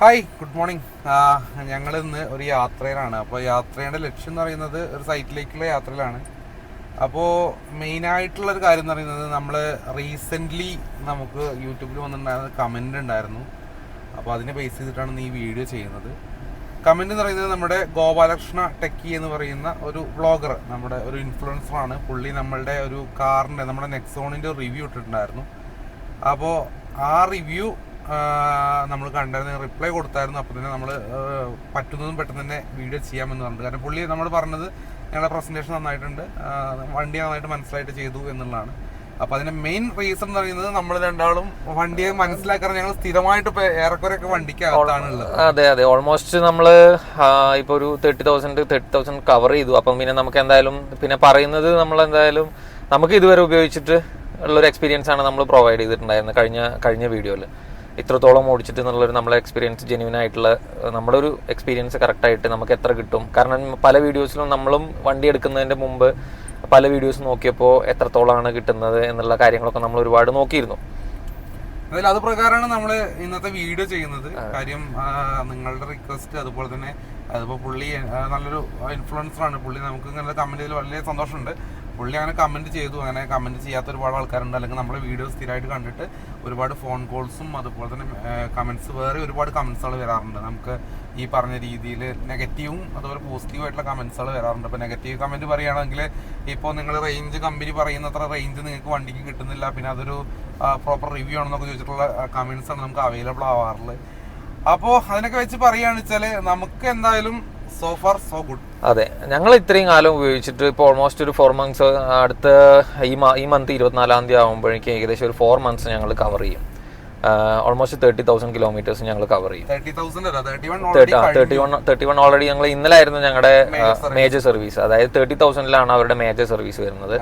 Hi good morning ഞങ്ങൾ ഇന്ന് ഒരു യാത്രയിലാണ്. അപ്പോൾ യാത്രയുടെ ലക്ഷ്യം എന്ന് പറയുന്നത് ഒരു സൈറ്റിലേക്കുള്ള യാത്രയിലാണ്. അപ്പോൾ മെയിനായിട്ടുള്ളൊരു കാര്യം എന്ന് പറയുന്നത് നമ്മൾ റീസെന്റ്ലി നമുക്ക് യൂട്യൂബിൽ വന്നിട്ടുണ്ടായിരുന്ന കമന്റ് ഉണ്ടായിരുന്നു. അപ്പോൾ അതിനെ ബേസ് ചെയ്തിട്ടാണ് ഈ വീഡിയോ ചെയ്യുന്നത്. കമന്റ് എന്ന് പറയുന്നത് നമ്മുടെ ഗോപാലകൃഷ്ണ ടെക്കി എന്ന് പറയുന്ന ഒരു വ്ളോഗർ നമ്മുടെ ഒരു ഇൻഫ്ലുവൻസറാണ് പുള്ളി നമ്മളുടെ ഒരു കാറിന്റെ നമ്മുടെ നെക്സോണിന്റെ റിവ്യൂ ഇട്ടിട്ടുണ്ടായിരുന്നു. അപ്പോൾ ആ റിവ്യൂ നമ്മൾ കണ്ടായിരുന്നു റിപ്ലൈ കൊടുത്തായിരുന്നു. അപ്പോൾ തന്നെ നമ്മൾ പറ്റുന്നതും പെട്ടെന്ന് തന്നെ വീഡിയോ ചെയ്യാമെന്ന് പറഞ്ഞിട്ട്. കാരണം പുള്ളി നമ്മൾ പറഞ്ഞത് ഞങ്ങളുടെ പ്രസന്റേഷൻ നന്നായിട്ടുണ്ട്. വണ്ടി നന്നായിട്ട് മനസ്സിലായിട്ട് ചെയ്തു എന്നുള്ളതാണ്. അപ്പം അതിന്റെ മെയിൻ റീസൺ എന്ന് പറയുന്നത് നമ്മൾ രണ്ടാളും വണ്ടിയെ മനസ്സിലാക്കാൻ ഞങ്ങൾ സ്ഥിരമായിട്ട് ഏറെക്കുറെയൊക്കെ വണ്ടിക്ക് ഉള്ളത് അതെ അതെ. ഓൾമോസ്റ്റ് നമ്മൾ ഇപ്പോൾ ഒരു thirty thousand thirty thousand cover ചെയ്തു. അപ്പം പിന്നെ നമുക്ക് എന്തായാലും പിന്നെ പറയുന്നത് നമ്മൾ എന്തായാലും നമുക്ക് ഇതുവരെ ഉപയോഗിച്ചിട്ട് ഉള്ളൊരു എക്സ്പീരിയൻസ് ആണ് നമ്മൾ പ്രൊവൈഡ് ചെയ്തിട്ടുണ്ടായിരുന്നത് കഴിഞ്ഞ കഴിഞ്ഞ വീഡിയോയിൽ ഇത്രത്തോളം ഓടിച്ചിട്ട് എന്നുള്ളൊരു നമ്മളെ എക്സ്പീരിയൻസ് ജെന്യൂൻ ആയിട്ടുള്ള നമ്മുടെ ഒരു എക്സ്പീരിയൻസ് കറക്റ്റായിട്ട് നമുക്ക് എത്ര കിട്ടും. കാരണം പല വീഡിയോസിലും നമ്മളും വണ്ടി എടുക്കുന്നതിന്റെ മുമ്പ് പല വീഡിയോസ് നോക്കിയപ്പോൾ എത്രത്തോളമാണ് കിട്ടുന്നത് എന്നുള്ള കാര്യങ്ങളൊക്കെ നമ്മൾ ഒരുപാട് നോക്കിയിരുന്നു. അതിൽ അത് പ്രകാരമാണ് നമ്മൾ ഇന്നത്തെ വീഡിയോ ചെയ്യുന്നത്. കാര്യം നിങ്ങളുടെ റിക്വസ്റ്റ് അതുപോലെ തന്നെ അതിപ്പോൾ പുള്ളി നല്ലൊരു ഇൻഫ്ലുവൻസറാണ് പുള്ളി നമുക്ക് ഇങ്ങനെ ചെയ്തതിൽ വലിയ സന്തോഷമുണ്ട്. പുള്ളി അങ്ങനെ കമന്റ് ചെയ്തു. അങ്ങനെ കമന്റ് ചെയ്യാത്ത ഒരുപാട് ആൾക്കാരുണ്ട്. അല്ലെങ്കിൽ നമ്മുടെ വീഡിയോ സ്ഥിരമായിട്ട് കണ്ടിട്ട് ഒരുപാട് ഫോൺ കോൾസും അതുപോലെ തന്നെ കമന്റ്സ് വേറെ ഒരുപാട് കമന്റ്സുകൾ വരാറുണ്ട്. നമുക്ക് ഈ പറഞ്ഞ രീതിയിൽ നെഗറ്റീവും അതുപോലെ പോസിറ്റീവ് ആയിട്ടുള്ള കമന്റ്സുകൾ വരാറുണ്ട്. അപ്പോൾ നെഗറ്റീവ് കമന്റ് പറയുകയാണെങ്കിൽ ഇപ്പോൾ നിങ്ങൾ റേഞ്ച് കമ്പനി പറയുന്നത്ര റേഞ്ച് നിങ്ങൾക്ക് വണ്ടിക്ക് കിട്ടുന്നില്ല. പിന്നെ അതൊരു പ്രോപ്പർ റിവ്യൂ ആണെന്നൊക്കെ ചോദിച്ചിട്ടുള്ള കമന്റ്സ് ആണ് നമുക്ക് അവൈലബിൾ ആവാറുള്ളത്. അപ്പോൾ അതിനൊക്കെ വെച്ച് പറയുകയാണെന്ന് വെച്ചാൽ നമുക്ക് എന്തായാലും സോ ഫാർ സോ ഗുഡ് അതെ. ഞങ്ങൾ ഇത്രയും കാലം ഉപയോഗിച്ചിട്ട് ഇപ്പോൾ ഓൾമോസ്റ്റ് ഒരു ഫോർ മന്ത്സ് അടുത്ത ഈ ഈ മന്ത് ഇരുപത്തിനാലാം തീയതി ആകുമ്പോഴേക്കും ഏകദേശം ഒരു ഫോർ മന്ത്സ് ഞങ്ങൾ കവർ ചെയ്യും. ഓൾമോസ്റ്റ് തേർട്ടി തൗസൻഡ് കിലോമീറ്റേഴ്സ് ഞങ്ങൾ കവർ ചെയ്യും. One thirty one thirty one already ഞങ്ങൾ ഇന്നലെ ആയിരുന്നു ഞങ്ങളുടെ മേജർ സർവീസ് അതായത് തേർട്ടി തൗസൻഡിലാണ് അവരുടെ മേജർ സർവീസ് വരുന്നത്.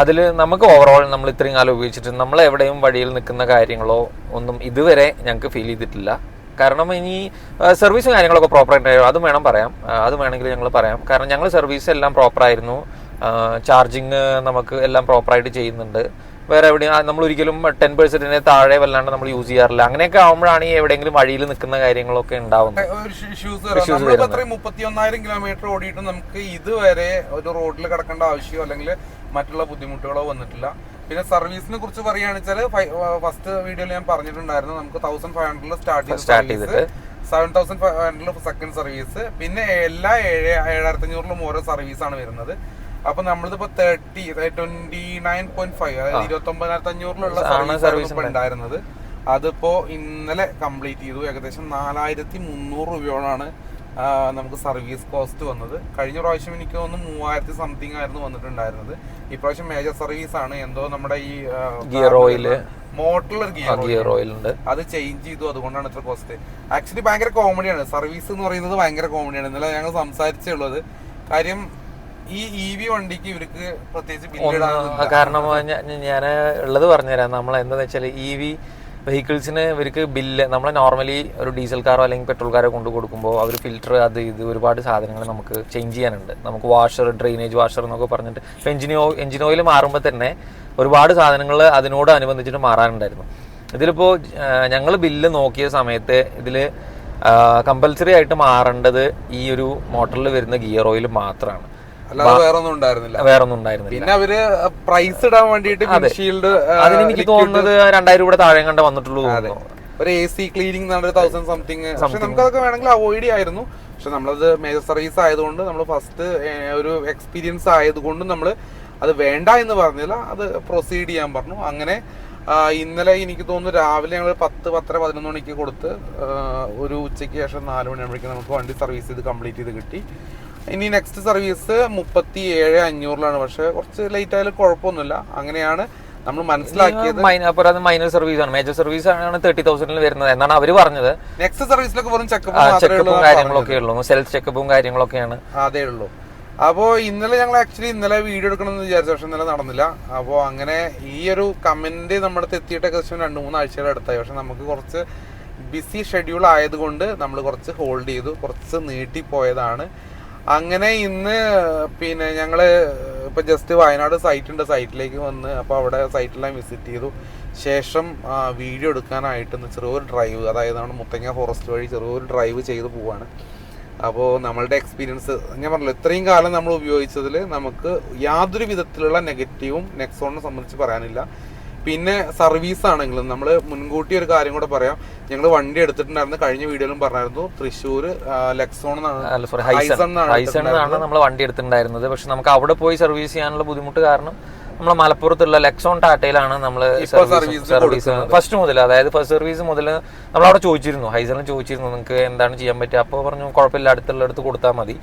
അതിൽ നമുക്ക് ഓവറോൾ നമ്മൾ ഇത്രയും കാലം ഉപയോഗിച്ചിട്ട് നമ്മൾ എവിടെയും വഴിയിൽ നിൽക്കുന്ന കാര്യങ്ങളോ ഒന്നും ഇതുവരെ ഞങ്ങൾക്ക് ഫീൽ ചെയ്തിട്ടില്ല. കാരണം ഇനി സർവീസും കാര്യങ്ങളൊക്കെ പ്രോപ്പർ പ്രോപ്പറായിട്ട് അതും വേണം പറയാം. അത് വേണമെങ്കിൽ ഞങ്ങൾ പറയാം. കാരണം ഞങ്ങൾ സർവീസ് എല്ലാം പ്രോപ്പർ ആയിരുന്നു. ചാർജിങ് നമുക്ക് എല്ലാം പ്രോപ്പറായിട്ട് ചെയ്യുന്നുണ്ട്. വേറെ എവിടെയും നമ്മൾ ഒരിക്കലും ടെൻ പെർസെന്റിന് താഴെ വല്ലാണ്ട് നമ്മൾ യൂസ് ചെയ്യാറില്ല. അങ്ങനെയൊക്കെ ആവുമ്പോഴാണ് ഈ എവിടെയെങ്കിലും വഴിയിൽ നിൽക്കുന്ന കാര്യങ്ങളൊക്കെ ഉണ്ടാവുന്നത്. കിലോമീറ്റർ ഓടിയിട്ട് നമുക്ക് ഇതുവരെ ഒരു റോഡിൽ കിടക്കേണ്ട ആവശ്യമോ അല്ലെങ്കിൽ മറ്റുള്ള ബുദ്ധിമുട്ടുകളോ വന്നിട്ടില്ല. പിന്നെ സർവീസിനെ കുറിച്ച് പറയുകയാണെന്ന് വെച്ചാൽ ഫസ്റ്റ് വീഡിയോയിൽ ഞാൻ പറഞ്ഞിട്ടുണ്ടായിരുന്നു. നമുക്ക് തൗസൻഡ് ഫൈവ് ഹൺഡ്രഡിൽ സ്റ്റാർട്ട് സ്റ്റാർട്ട് ചെയ്ത ചെയ്തിട്ട്. സെവൻ തൗസൻഡ് ഫൈവ് ഹൺഡ്രഡിൽ സെക്കൻഡ് സർവീസ് പിന്നെ എല്ലാ ഏഴ് ഏഴായിരത്തി അഞ്ഞൂറിലും ഓരോ സർവീസ് ആണ് വരുന്നത്. അപ്പൊ നമ്മളിതിപ്പോ thirty twenty nine point five അതായത് ഇരുപത്തി ഒമ്പതിനായിരത്തി അഞ്ഞൂറിലുള്ള സർവീസ് ഉണ്ടായിരുന്നത്. അതിപ്പോ ഇന്നലെ കംപ്ലീറ്റ് ചെയ്തു. ഏകദേശം നാലായിരത്തി മുന്നൂറ് രൂപയോളാണ് നമുക്ക് സർവീസ് കോസ്റ്റ് വന്നത്. കഴിഞ്ഞ പ്രാവശ്യം എനിക്ക് തോന്നുന്നു മൂവായിരത്തി സംതിങ് ആയിരുന്നു വന്നിട്ടുണ്ടായിരുന്നത്. ഇപ്രാവശ്യം മേജർ സർവീസ് ആണ്. എന്തോ നമ്മുടെ ഈ ഗിയർ ഓയിൽ മോട്ടറിൽ ഗിയർ ഗിയർ ഉണ്ട്. അത് ചേഞ്ച് ചെയ്തു. അതുകൊണ്ടാണ് ഇത്ര കോസ്റ്റ് ആക്ച്വലി ഭയങ്കര കോമഡിയാണ് സർവീസ് എന്ന് പറയുന്നത് ഭയങ്കര കോമഡിയാണ് ഇന്നലെ ഞങ്ങൾ സംസാരിച്ചുള്ളത് കാര്യം ഈ ഇ വി വണ്ടിക്ക് ഇവർക്ക് പ്രത്യേകിച്ച്. കാരണം ഞാൻ ഉള്ളത് പറഞ്ഞുതരാം. നമ്മൾ എന്താണെന്ന് വെച്ചാൽ ഇ വി വെഹിക്കിൾസിന് ഇവർക്ക് ബില്ല് നമ്മൾ നോർമലി ഒരു ഡീസൽ കാറോ അല്ലെങ്കിൽ പെട്രോൾ കാറോ കൊണ്ട് കൊടുക്കുമ്പോൾ അവർ ഫിൽറ്റർ അത് ഇത് ഒരുപാട് സാധനങ്ങൾ നമുക്ക് ചേഞ്ച് ചെയ്യാനുണ്ട്. നമുക്ക് വാഷർ ഡ്രെയിനേജ് വാഷർ എന്നൊക്കെ പറഞ്ഞിട്ട് ഇപ്പം എഞ്ചിൻ എഞ്ചിൻ ഓയിൽ മാറുമ്പോൾ തന്നെ ഒരുപാട് സാധനങ്ങൾ അതിനോട് അനുബന്ധിച്ചിട്ട് മാറാനുണ്ടായിരുന്നു. ഇതിലിപ്പോൾ ഞങ്ങൾ ബില്ല് നോക്കിയ സമയത്ത് ഇതിൽ കമ്പൽസറി ആയിട്ട് മാറേണ്ടത് ഈ ഒരു മോട്ടറിൽ വരുന്ന ഗിയർ ഓയിൽ മാത്രമാണ് അല്ലാതെ വേറെ ഒന്നും ഉണ്ടായിരുന്നില്ല. വേറെ ഒന്നും ഉണ്ടായിരുന്നില്ല. പിന്നെ അവർ പ്രൈസ് ഇടാൻ വേണ്ടിയിട്ട് അതിന് അതിനെനിക്ക് തോന്നുന്നത് രണ്ടായിരം രൂപ താഴെ കണ്ട വന്നിട്ടുള്ളൂ ഒരു A C cleaning thousand something പക്ഷെ നമുക്ക് അതൊക്കെ വേണമെങ്കിൽ അവോയ്ഡ് ചെയ്യായിരുന്നു. പക്ഷെ നമ്മളത് മേജർ സർവീസ് ആയതുകൊണ്ട് നമ്മൾ ഫസ്റ്റ് ഒരു എക്സ്പീരിയൻസ് ആയതുകൊണ്ട് നമ്മൾ അത് വേണ്ട എന്ന് പറഞ്ഞില്ല. അത് പ്രൊസീഡ് ചെയ്യാൻ പറഞ്ഞു. അങ്ങനെ ഇന്നലെ എനിക്ക് തോന്നുന്നു രാവിലെ ഞങ്ങൾ പത്ത് പത്തര പതിനൊന്ന് മണിക്ക് കൊടുത്ത് ഒരു ഉച്ചയ്ക്ക് ശേഷം നാല് മണിയാകുമ്പോഴേക്കും നമുക്ക് വണ്ടി സർവീസ് ചെയ്ത് കംപ്ലീറ്റ് ചെയ്ത് കിട്ടി. ഇനി നെക്സ്റ്റ് സർവീസ് മുപ്പത്തി ഏഴ് അഞ്ഞൂറിലാണ്. പക്ഷെ കുറച്ച് ലേറ്റ് ആയാലും കുഴപ്പമൊന്നുമില്ല. അങ്ങനെയാണ് നമ്മൾ മനസ്സിലാക്കിയത്. മൈന- അപ്പോൾ അത് മൈനർ സർവീസ് ആണ്. മേജർ സർവീസ് ആണ് തേർട്ടി തൗസൻഡിൽ വരുന്നത് എന്നാണ് അവർ പറഞ്ഞത്. നെക്സ്റ്റ് സർവീസിലൊക്കെ വെറും ചെക്കപ്പ് ചെക്കപ്പും കാര്യങ്ങളൊക്കെ ഉള്ളൂ. സെൽഫ് ചെക്കപ്പും കാര്യങ്ങളൊക്കെയാണ്. അതേ ഉള്ളൂ. അപ്പോ ഇന്നലെ ഞങ്ങൾ ആക്ച്വലി ഇന്നലെ വീഡിയോ എടുക്കണമെന്ന് വിചാരിച്ചു. പക്ഷെ ഇന്നലെ നടന്നില്ല. അപ്പോ അങ്ങനെ ഈ ഒരു കമന്റ് നമ്മുടെ എത്തിയിട്ട് ഏകദേശം രണ്ട് മൂന്ന് ആഴ്ചകൾ അടുത്തായി. പക്ഷെ നമുക്ക് കുറച്ച് ബിസി ഷെഡ്യൂൾ ആയതുകൊണ്ട് നമ്മൾ കുറച്ച് ഹോൾഡ് ചെയ്തു. കുറച്ച് നീട്ടിപ്പോയതാണ്. അങ്ങനെ ഇന്ന് പിന്നെ ഞങ്ങൾ ഇപ്പൊ ജസ്റ്റ് വയനാട് സൈറ്റ് ഉണ്ട്. സൈറ്റിലേക്ക് വന്ന് അപ്പോൾ അവിടെ സൈറ്റെല്ലാം വിസിറ്റ് ചെയ്തു. ശേഷം വീഡിയോ എടുക്കാനായിട്ട് ചെറിയൊരു ഡ്രൈവ് അതായത് നമ്മുടെ മുത്തങ്ങ ഫോറസ്റ്റ് വഴി ചെറിയൊരു ഡ്രൈവ് ചെയ്ത് പോവാണ്. അപ്പോൾ നമ്മളുടെ എക്സ്പീരിയൻസ് ഞാൻ പറഞ്ഞല്ലോ ഇത്രയും കാലം നമ്മൾ ഉപയോഗിച്ചതിൽ നമുക്ക് യാതൊരു വിധത്തിലുള്ള നെഗറ്റീവും നെക്സോണിനെ സംബന്ധിച്ച് പറയാനില്ല. പിന്നെ സർവീസ് ആണെങ്കിലും നമ്മൾ മുൻകൂട്ടി ഒരു കാര്യം കൂടെ പറയാം. ഞങ്ങൾ വണ്ടി എടുത്തിട്ടുണ്ടായിരുന്നു. കഴിഞ്ഞ വീഡിയോയിലും പറഞ്ഞായിരുന്നു. തൃശ്ശൂർ ലെക്സോൺ എന്നാണ്. നമ്മൾ വണ്ടി എടുത്തിട്ടുണ്ടായിരുന്നത്. പക്ഷെ നമുക്ക് അവിടെ പോയി സർവീസ് ചെയ്യാനുള്ള ബുദ്ധിമുട്ട് കാരണം നമ്മൾ മലപ്പുറത്തുള്ള ലെക്സോൺ ടാറ്റയിലാണ് നമ്മൾ സർവീസ് ഫസ്റ്റ് മുതൽ അതായത് ഫസ്റ്റ് സർവീസ് മുതൽ നമ്മൾ അവിടെ ചോദിച്ചിരുന്നു ഹൈസണിൽ ചോദിച്ചിരുന്നു. നിങ്ങൾക്ക് എന്താണ് ചെയ്യാൻ പറ്റുക? അപ്പോൾ പറഞ്ഞു കുഴപ്പമില്ല. അടുത്തുള്ള അടുത്ത് കൊടുത്താൽ മതി.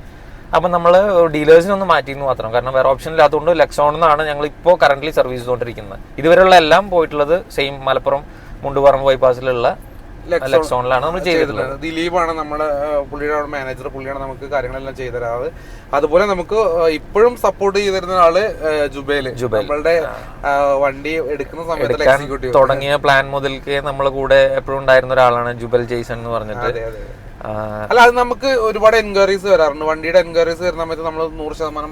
അപ്പം നമ്മൾ ഡീലേഴ്സിനൊന്ന് മാറ്റിയെന്ന് മാത്രം. കാരണം വേറെ ഓപ്ഷൻ ഇല്ലാത്തതുകൊണ്ട് ലെക്സോൺ എന്നാണ് ഞങ്ങൾ ഇപ്പോൾ കറന്റ് സർവീസ് ചെയ്തുകൊണ്ടിരിക്കുന്നത്. ഇതുവരെയുള്ള എല്ലാം പോയിട്ടുള്ളത് സെയിം മലപ്പുറം മുണ്ടുപറമ്പ് ബൈപ്പാസിലുള്ള ലെക്സോണിലാണ് നമ്മൾ ചെയ്തിട്ടുള്ളത്. ദിലീപാണ് നമ്മുടെ പുള്ളിയുടെ മാനേജർ പുള്ളിയാണ് നമുക്ക് കാര്യങ്ങളെല്ലാം ചെയ്തു തരാറ് അതുപോലെ നമുക്ക് ഇപ്പോഴും സപ്പോർട്ട് ചെയ്തിരുന്ന ആൾ ജുബേൽ. നമ്മളുടെ വണ്ടി എടുക്കുന്ന സമയത്ത് തുടങ്ങിയ പ്ലാൻ മുതൽക്ക് നമ്മളെ കൂടെ എപ്പോഴും ഉണ്ടായിരുന്ന ഒരാളാണ് ജുബൽ ജെയ്സൺ എന്ന് പറഞ്ഞിട്ട്. അല്ല അത് നമുക്ക് ഒരുപാട് എൻക്വയറീസ് വരാറുണ്ട്. വണ്ടിയുടെ എൻക്വയറീസ് വരുന്ന സമയത്ത് നമ്മൾ നൂറ് ശതമാനം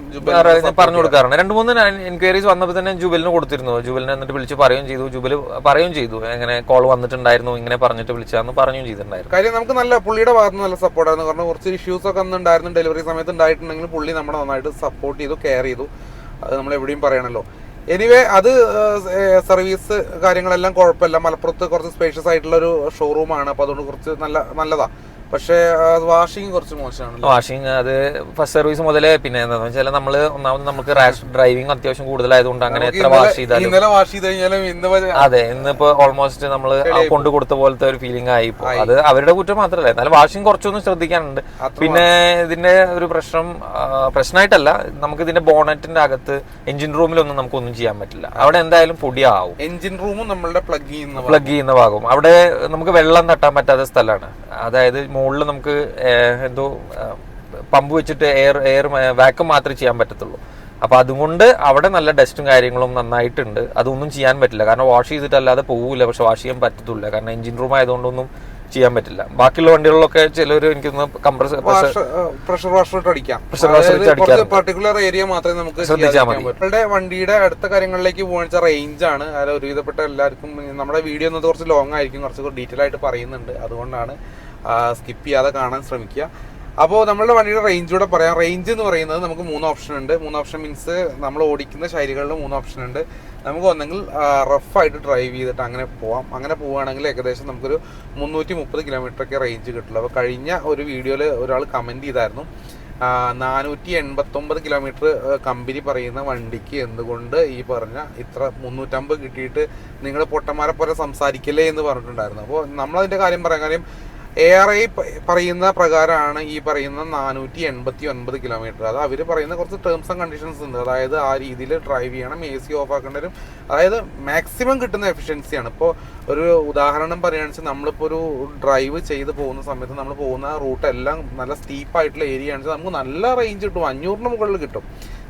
പറഞ്ഞു കൊടുക്കാറുണ്ട്. രണ്ട് മൂന്ന് എൻക്വയറീസ് വന്നപ്പോൾ തന്നെ ജുബലിന് കൊടുത്തിരുന്നു. ജുബലിനെ എന്നിട്ട് വിളിച്ച് പറയുകയും ചെയ്തു. ജുബൽ പറയുകയും ചെയ്തു. എങ്ങനെ കോൾ വന്നിട്ടുണ്ടായിരുന്നു ഇങ്ങനെ പറഞ്ഞിട്ട് വിളിച്ചാന്ന് പറയുകയും ചെയ്തിട്ടുണ്ടായിരുന്നു. കാര്യം നമുക്ക് നല്ല പുള്ളിയുടെ ഭാഗത്ത് നല്ല സപ്പോർട്ടായിരുന്നു കാരണം കുറച്ച് ഇഷ്യൂസ് ഒക്കെ അന്ന് ഉണ്ടായിരുന്നു. ഡെലിവറി സമയത്ത് ഉണ്ടായിട്ടുണ്ടെങ്കിൽ പുള്ളി നമ്മളെ നന്നായിട്ട് സപ്പോർട്ട് ചെയ്തു കെയർ ചെയ്തു. അത് നമ്മൾ എവിടെയും പറയണല്ലോ. എനിവേ അത് സർവീസ് കാര്യങ്ങളെല്ലാം കുഴപ്പമില്ല. മലപ്പുറത്ത് കുറച്ച് സ്പേഷ്യസ് ആയിട്ടുള്ള ഒരു ഷോറൂമാണ് അപ്പോൾ അതുകൊണ്ട് കുറച്ച് നല്ല നല്ലതാ. പക്ഷേ വാഷിംഗ് കുറച്ച് മോശമാണ് വാഷിംഗ് അത് ഫസ്റ്റ് സർവീസ് മുതലേ പിന്നെ എന്താണെന്ന് വെച്ചാൽ നമ്മൾ ഒന്നാമത് നമുക്ക് റാഷ് ഡ്രൈവിംഗ് അത്യാവശ്യം കൂടുതലായതുകൊണ്ട് അങ്ങനെ എത്ര വാഷ് ചെയ്താലും. ഇന്നലെ വാഷ് ചെയ്ത് കഴിഞ്ഞാലും ഇന്ന് അതെ ഇന്നിപ്പോ ഓൾമോസ്റ്റ് നമ്മൾ കൊണ്ടു കൊടുത്ത പോലത്തെ ഒരു ഫീലിംഗ് ആയി അത് അവരുടെ കുറ്റം മാത്രമല്ല എന്നാലും വാഷിംഗ് കുറച്ചൊന്നും ശ്രദ്ധിക്കാനുണ്ട്. പിന്നെ ഇതിന്റെ ഒരു പ്രശ്നം പ്രശ്നമായിട്ടല്ല നമുക്ക് ഇതിന്റെ ബോണറ്റിന്റെ അകത്ത് എഞ്ചിൻ റൂമിലൊന്നും നമുക്കൊന്നും ചെയ്യാൻ പറ്റില്ല. അവിടെ എന്തായാലും പൊടിയാവും. എഞ്ചിൻ റൂമും നമ്മളുടെ പ്ലഗ് ചെയ്യുന്ന പ്ലഗ് ചെയ്യുന്ന ഭാഗം അവിടെ നമുക്ക് വെള്ളം തട്ടാൻ പറ്റാത്ത സ്ഥലമാണ്. അതായത് മുകളിൽ നമുക്ക് എന്തോ പമ്പ് വെച്ചിട്ട് എയർ എയർ വാക്കം മാത്രമേ ചെയ്യാൻ പറ്റത്തുള്ളൂ. അപ്പൊ അതുകൊണ്ട് അവിടെ നല്ല ഡസ്റ്റും കാര്യങ്ങളും നന്നായിട്ടുണ്ട്. അതൊന്നും ചെയ്യാൻ പറ്റില്ല. കാരണം വാഷ് ചെയ്തിട്ടല്ലാതെ പോകില്ല പക്ഷെ വാഷ് ചെയ്യാൻ പറ്റത്തില്ല കാരണം എഞ്ചിൻ റൂം ആയതുകൊണ്ടൊന്നും ചെയ്യാൻ പറ്റില്ല. ബാക്കിയുള്ള വണ്ടികളിലൊക്കെ ചിലർ എനിക്ക് കംപ്രസ് പ്രഷർ വാഷർ അടിക്കാം. Pressure washer. പർട്ടിക്കുലർ ഏരിയ മാത്രമേ നമുക്ക് ശ്രദ്ധിച്ചാൽ മതി. നമ്മളുടെ വണ്ടിയുടെ അടുത്ത കാര്യങ്ങളിലേക്ക് പോകുന്ന റേഞ്ച് ആണ്. അതായത് ഒരുവിധപ്പെട്ട എല്ലാവർക്കും നമ്മുടെ വീഡിയോ എന്നത് കുറച്ച് ലോങ് ആയിരിക്കും. കുറച്ച് ഡീറ്റെയിൽ ആയിട്ട് പറയുന്നുണ്ട്. അതുകൊണ്ടാണ് സ്കിപ്പ് ചെയ്യാതെ കാണാൻ ശ്രമിക്കുക. അപ്പോൾ നമ്മളുടെ വണ്ടിയുടെ റേഞ്ച് കൂടെ പറയാം. റേഞ്ച് എന്ന് പറയുന്നത് നമുക്ക് മൂന്ന് ഓപ്ഷൻ ഉണ്ട്. മൂന്ന് ഓപ്ഷൻ മീൻസ് നമ്മൾ ഓടിക്കുന്ന ശൈലികളിൽ മൂന്ന് ഓപ്ഷൻ ഉണ്ട്. നമുക്ക് ഒന്നെങ്കിൽ റഫായിട്ട് ഡ്രൈവ് ചെയ്തിട്ട് അങ്ങനെ പോവാം. അങ്ങനെ പോവുകയാണെങ്കിൽ ഏകദേശം നമുക്കൊരു മുന്നൂറ്റി മുപ്പത് കിലോമീറ്റർ ഒക്കെ റേഞ്ച് കിട്ടുള്ളൂ. അപ്പോൾ കഴിഞ്ഞ ഒരു വീഡിയോയിൽ ഒരാൾ കമന്റ് ചെയ്തായിരുന്നു. നാനൂറ്റി എൺപത്തൊമ്പത് കിലോമീറ്റർ കമ്പനി പറയുന്ന വണ്ടിക്ക് എന്തുകൊണ്ട് ഈ പറഞ്ഞ ഇത്ര മുന്നൂറ്റമ്പത് കിട്ടിയിട്ട് നിങ്ങൾ പൊട്ടന്മാരെ പോലെ സംസാരിക്കല്ലേ എന്ന് പറഞ്ഞിട്ടുണ്ടായിരുന്നു. അപ്പോൾ നമ്മളതിന്റെ കാര്യം പറയാൻ കാര്യം ഐ പറയുന്ന പ്രകാരമാണ് ഈ പറയുന്ന നാനൂറ്റി എൺപത്തി ഒൻപത് കിലോമീറ്റർ അത് അവർ പറയുന്ന കുറച്ച് ടേംസ് ആൻഡ് കണ്ടീഷൻസ് ഉണ്ട്. അതായത് ആ രീതിയിൽ ഡ്രൈവ് ചെയ്യണം എ സി ഓഫ് ആക്കേണ്ടി അതായത് മാക്സിമം കിട്ടുന്ന എഫിഷ്യൻസിയാണ് ഇപ്പോൾ ഒരു ഉദാഹരണം പറയുകയാണെന്ന് വെച്ചാൽ നമ്മളിപ്പോൾ ഒരു ഡ്രൈവ് ചെയ്ത് പോകുന്ന സമയത്ത് നമ്മൾ പോകുന്ന റൂട്ട് എല്ലാം നല്ല സ്റ്റീപ്പായിട്ടുള്ള ഏരിയ ആണെന്ന് വെച്ചാൽ നമുക്ക് നല്ല റേഞ്ച് കിട്ടും. അഞ്ഞൂറിന് മുകളിൽ കിട്ടും.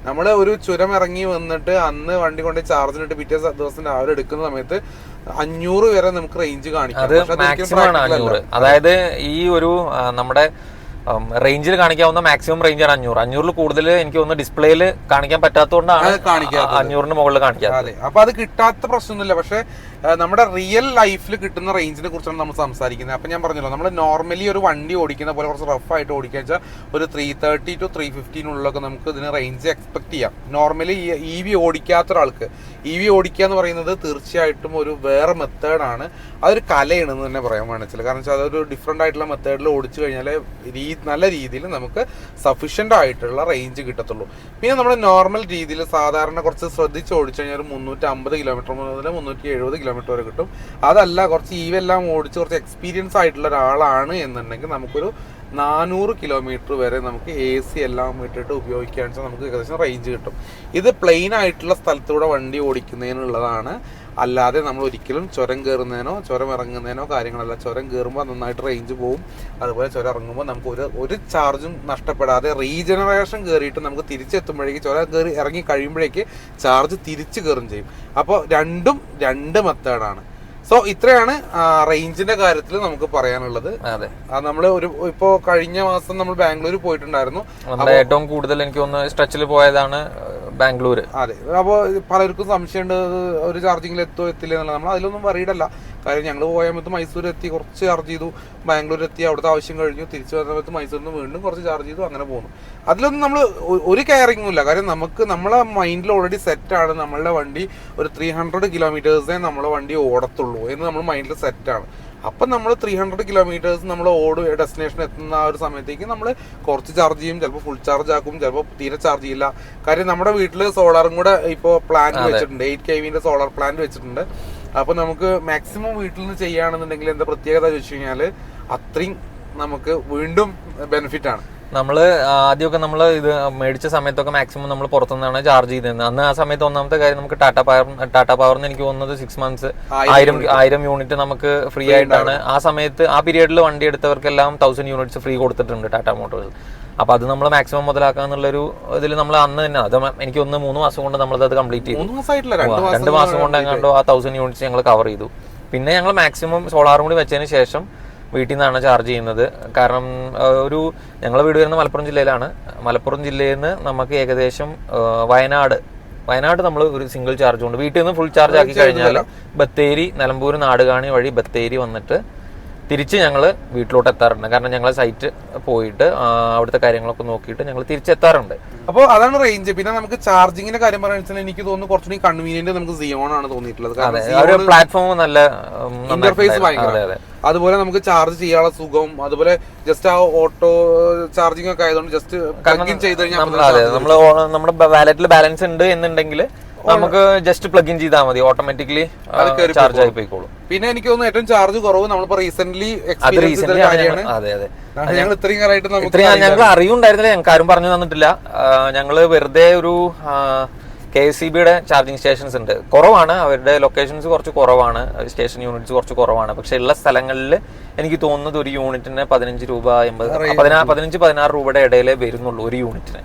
നമ്മൾ ഒരു ചുരം ഇറങ്ങി വന്നിട്ട് അന്ന് വണ്ടി കൊണ്ട് ചാർജിനിട്ട് പിറ്റേ ദിവസം രാവിലെ എടുക്കുന്ന സമയത്ത് അഞ്ഞൂറ് വരെ നമുക്ക് റേഞ്ച് കാണിക്കാം. അതായത് ഈ ഒരു നമ്മുടെ റേഞ്ചിൽ കാണിക്കാവുന്ന മാക്സിമം റേഞ്ച് റേഞ്ചാണ് അഞ്ഞൂറ്. അഞ്ഞൂറിൽ കൂടുതൽ എനിക്ക് ഒന്ന് ഡിസ്പ്ലേയിൽ കാണിക്കാൻ പറ്റാത്തതുകൊണ്ടാണ്. അഞ്ഞൂറിന് മുകളിൽ കാണിക്കാത്തത്. അതെ. അപ്പൊ അത് കിട്ടാത്ത പ്രശ്നമൊന്നുമില്ല. പക്ഷെ നമ്മുടെ റിയൽ ലൈഫിൽ കിട്ടുന്ന റേഞ്ചിനെ കുറിച്ചാണ് നമ്മൾ സംസാരിക്കുന്നത്. അപ്പൊ ഞാൻ പറഞ്ഞല്ലോ നമ്മൾ നോർമലി ഒരു വണ്ടി ഓടിക്കുന്ന പോലെ കുറച്ച് റഫ് ആയിട്ട് ഓടിക്കുക വെച്ചാൽ ഒരു ത്രീ തേർട്ടി ടു ത്രീ ഫിഫ്റ്റീനുള്ളിലൊക്കെ നമുക്ക് ഇതിന് റേഞ്ച് എക്സ്പെക്ട് ചെയ്യാം. നോർമലി ഇ വി ഓടിക്കാത്ത ഒരാൾക്ക് ഇ വി ഓടിക്കുക എന്ന് പറയുന്നത് തീർച്ചയായിട്ടും ഒരു വേറെ മെത്തേഡാണ് അതൊരു കലയാണെന്ന് തന്നെ പറയാൻ വേണമെങ്കിൽ കാരണം വെച്ചാൽ അതൊരു ഡിഫറെന്റ് ആയിട്ടുള്ള മെത്തേഡിൽ ഓടിച്ചു കഴിഞ്ഞാൽ രീ നല്ല രീതിയിൽ നമുക്ക് സഫീഷ്യന്റ് ആയിട്ടുള്ള റേഞ്ച് കിട്ടത്തുള്ളൂ. പിന്നെ നമ്മൾ നോർമൽ രീതിയിൽ സാധാരണ കുറച്ച് ശ്രദ്ധിച്ച് ഓടിച്ചു കഴിഞ്ഞാൽ ഒരു മുന്നൂറ്റി അമ്പത് കിലോമീറ്റർ മുതൽ മുന്നൂറ്റി എഴുപത് കിലോമീറ്റർ വരെ കിട്ടും. അതല്ല കുറച്ച് ഈവെല്ലാം ഓടിച്ച് കുറച്ച് എക്സ്പീരിയൻസ് ആയിട്ടുള്ള ഒരാളാണ് എന്നുണ്ടെങ്കിൽ നമുക്കൊരു നാനൂറ് കിലോമീറ്റർ വരെ നമുക്ക് എ സി എല്ലാം ഇട്ടിട്ട് ഉപയോഗിക്കുകയാണെന്ന് വെച്ചാൽ നമുക്ക് ഏകദേശം റേഞ്ച് കിട്ടും. ഇത് പ്ലെയിൻ ആയിട്ടുള്ള സ്ഥലത്തൂടെ വണ്ടി ഓടിക്കുന്നതിനുള്ളതാണ്. അല്ലാതെ നമ്മൾ ഒരിക്കലും ചുരം കയറുന്നതിനോ ചുരം ഇറങ്ങുന്നതിനോ കാര്യങ്ങളല്ല. ചുരം കയറുമ്പോൾ നന്നായിട്ട് റേഞ്ച് പോവും. അതുപോലെ ചുരം ഇറങ്ങുമ്പോൾ നമുക്ക് ഒരു ഒരു ചാർജും നഷ്ടപ്പെടാതെ റീജനറേഷൻ കയറിയിട്ട് നമുക്ക് തിരിച്ചെത്തുമ്പോഴേക്ക് ചുരം കയറി ഇറങ്ങി കഴിയുമ്പോഴേക്ക് ചാർജ് തിരിച്ച് കയറും ചെയ്യും. അപ്പോൾ രണ്ടും രണ്ട് മെത്തേഡാണ് സോ ഇത്രയാണ് റേഞ്ചിന്റെ കാര്യത്തിൽ നമുക്ക് പറയാനുള്ളത്. അതെ. നമ്മൾ ഒരു ഇപ്പോ കഴിഞ്ഞ മാസം നമ്മൾ ബാംഗ്ലൂർ പോയിട്ടുണ്ടായിരുന്നു. നമ്മുടെ ഏറ്റവും കൂടുതൽ എനിക്ക് ഒന്ന് സ്ട്രെച്ചിൽ പോയതാണ് ബാംഗ്ലൂർ അതെ. അപ്പോൾ പലർക്കും സംശയമുണ്ട് ഒരു ചാർജിങ്ങിൽ എത്തോ എത്തില്ല എന്നുള്ളത് നമ്മൾ അതിലൊന്നും പറയടല്ല കാര്യം ഞങ്ങൾ പോയ സമയത്ത് മൈസൂർ എത്തി കുറച്ച് ചാർജ് ചെയ്തു. ബാംഗ്ലൂർ എത്തി അവിടുത്തെ ആവശ്യം കഴിഞ്ഞു. തിരിച്ചു വരുന്ന സമയത്ത് മൈസൂരിൽ നിന്ന് വീണ്ടും കുറച്ച് ചാർജ് ചെയ്തു അങ്ങനെ പോകുന്നു അതിലൊന്നും നമ്മൾ ഒരു കെയറിങ്ങും ഇല്ല. കാര്യം നമുക്ക് നമ്മളെ മൈൻഡിൽ ഓൾറെഡി സെറ്റാണ് നമ്മളുടെ വണ്ടി ഒരു ത്രീ ഹൺഡ്രഡ് കിലോമീറ്റേഴ്സേ നമ്മളെ വണ്ടി ഓടത്തുള്ളൂ എന്ന് നമ്മൾ മൈൻഡിൽ സെറ്റാണ് അപ്പം നമ്മൾ ത്രീ ഹൺഡ്രഡ് കിലോമീറ്റേഴ്സ് നമ്മൾ ഓട് ഡെസ്റ്റിനേഷൻ എത്തുന്ന ആ ഒരു സമയത്തേക്ക് നമ്മൾ കുറച്ച് ചാർജ് ചെയ്യും. ചിലപ്പോൾ ഫുൾ ചാർജ് ആക്കും. ചിലപ്പോൾ തീരെ ചാർജ് ചെയ്യില്ല. കാര്യം നമ്മുടെ വീട്ടിൽ സോളാറും കൂടെ ഇപ്പോൾ പ്ലാന്റ് വെച്ചിട്ടുണ്ട്. എയ്റ്റ് കെ വിന്റെ സോളാർ പ്ലാന്റ് വെച്ചിട്ടുണ്ട്. അപ്പോൾ നമുക്ക് മാക്സിമം വീട്ടിൽ നിന്ന് ചെയ്യുകയാണെന്നുണ്ടെങ്കിൽ എന്താ പ്രത്യേകത ചോദിച്ചു കഴിഞ്ഞാൽ അത്രയും നമുക്ക് വീണ്ടും ബെനിഫിറ്റ് ആണ്. നമ്മൾ ആദ്യമൊക്കെ നമ്മൾ ഇത് മേടിച്ച സമയത്തൊക്കെ മാക്സിമം നമ്മൾ പുറത്തുനിന്നാണ് ചാർജ് ചെയ്തിരുന്നത്. അന്ന് ആ സമയത്ത് ഒന്നാമത്തെ കാര്യം നമുക്ക് ടാറ്റ പവർ ടാറ്റ പവറിന് എനിക്ക് തോന്നുന്നത് സിക്സ് മന്ത്സ് ആയിരം ആയിരം യൂണിറ്റ് നമുക്ക് ഫ്രീ ആയിട്ടാണ്. ആ സമയത്ത് ആ പീരീഡിൽ വണ്ടി എടുത്തവർക്കെല്ലാം തൗസൻഡ് യൂണിറ്റ്സ് ഫ്രീ കൊടുത്തിട്ടുണ്ട് ടാറ്റ മോട്ടോഴ്സ് അപ്പൊ അത് നമ്മൾ മാക്സിമം മുതലാക്കുക എന്നുള്ളൊരു ഇതിൽ നമ്മൾ അന്ന് തന്നെ അത് എനിക്ക് ഒന്ന് മൂന്ന് മാസം കൊണ്ട് നമ്മൾ അത് കംപ്ലീറ്റ് ചെയ്തു. രണ്ട് മാസം കൊണ്ട് എങ്ങാണ്ടോ ആ തൗസൻഡ് യൂണിറ്റ്സ് ഞങ്ങൾ കവർ ചെയ്തു. പിന്നെ ഞങ്ങൾ മാക്സിമം സോളാറും കൂടി വെച്ചതിന് ശേഷം വീട്ടിൽ നിന്നാണ് ചാർജ് ചെയ്യുന്നത്. കാരണം ഒരു ഞങ്ങൾ വീട് വരുന്ന മലപ്പുറം ജില്ലയിലാണ്. മലപ്പുറം ജില്ലയിൽ നിന്ന് നമുക്ക് ഏകദേശം വയനാട് വയനാട് നമ്മൾ ഒരു സിംഗിൾ ചാർജ് കൊണ്ട് വീട്ടിൽ നിന്ന് ഫുൾ ചാർജ് ആക്കി കഴിഞ്ഞാൽ ബത്തേരി നിലമ്പൂർ നാടുകാണി വഴി ബത്തേരി വന്നിട്ട് തിരിച്ച് ഞങ്ങൾ വീട്ടിലോട്ട് എത്താറുണ്ട്. കാരണം ഞങ്ങൾ സൈറ്റ് പോയിട്ട് അവിടുത്തെ കാര്യങ്ങളൊക്കെ നോക്കിയിട്ട് ഞങ്ങൾ തിരിച്ചെത്താറുണ്ട്. അപ്പോൾ അതാണ് റേഞ്ച് പിന്നെ നമുക്ക് ചാർജിങ്ങിന്റെ കാര്യം പറയാൻ എനിക്ക് തോന്നുന്നു കുറച്ചുകൂടി കൺവീനിയന്റ് നമുക്ക് സിയോൺ ആണ് തോന്നിയിട്ടുള്ളത്. പ്ലാറ്റ്ഫോം നല്ല ഇന്റർഫേസ് അതുപോലെ നമുക്ക് ചാർജ് ചെയ്യാനുള്ള സുഖം അതുപോലെ ജസ്റ്റ് ആ ഓട്ടോ ചാർജിങ് ഒക്കെ ആയതുകൊണ്ട് ജസ്റ്റ് ചെയ്ത് കഴിഞ്ഞാൽ നമ്മുടെ വാലറ്റിൽ ബാലൻസ് ഉണ്ട് എന്നുണ്ടെങ്കിൽ നമുക്ക് ജസ്റ്റ് പ്ലഗ് ഇൻ ചെയ്താൽ മതി. ഓട്ടോമാറ്റിക്കലി ചാർജ് ആയി പോയിക്കോളും പിന്നെ എനിക്ക് തോന്നുന്നു ഏറ്റവും ചാർജ് കുറവ് നമ്മളിപ്പോ റീസെന്റ് അതെ അതെ ഞങ്ങൾ ഇത്രയും കാലമായിട്ട് ഇത്രയും ഞങ്ങൾ അറിയുണ്ടായിരുന്നില്ല ഞങ്ങൾക്ക് ആരും പറഞ്ഞു തന്നിട്ടില്ല. ഞങ്ങൾ വെറുതെ ഒരു കെ എസ് സി ബിയുടെ ചാർജിങ് സ്റ്റേഷൻസ് ഉണ്ട്. കുറവാണ് അവരുടെ ലൊക്കേഷൻസ് കുറച്ച് കുറവാണ് സ്റ്റേഷൻ യൂണിറ്റ്സ് കുറച്ച് കുറവാണ്. പക്ഷെ ഉള്ള സ്ഥലങ്ങളിൽ എനിക്ക് തോന്നുന്നത് ഒരു യൂണിറ്റിന് പതിനഞ്ച് രൂപ എൺപത് പതിനാ പതിനഞ്ച് പതിനാറ് രൂപയുടെ ഇടയിലേ വരുന്നുള്ളൂ ഒരു യൂണിറ്റിന്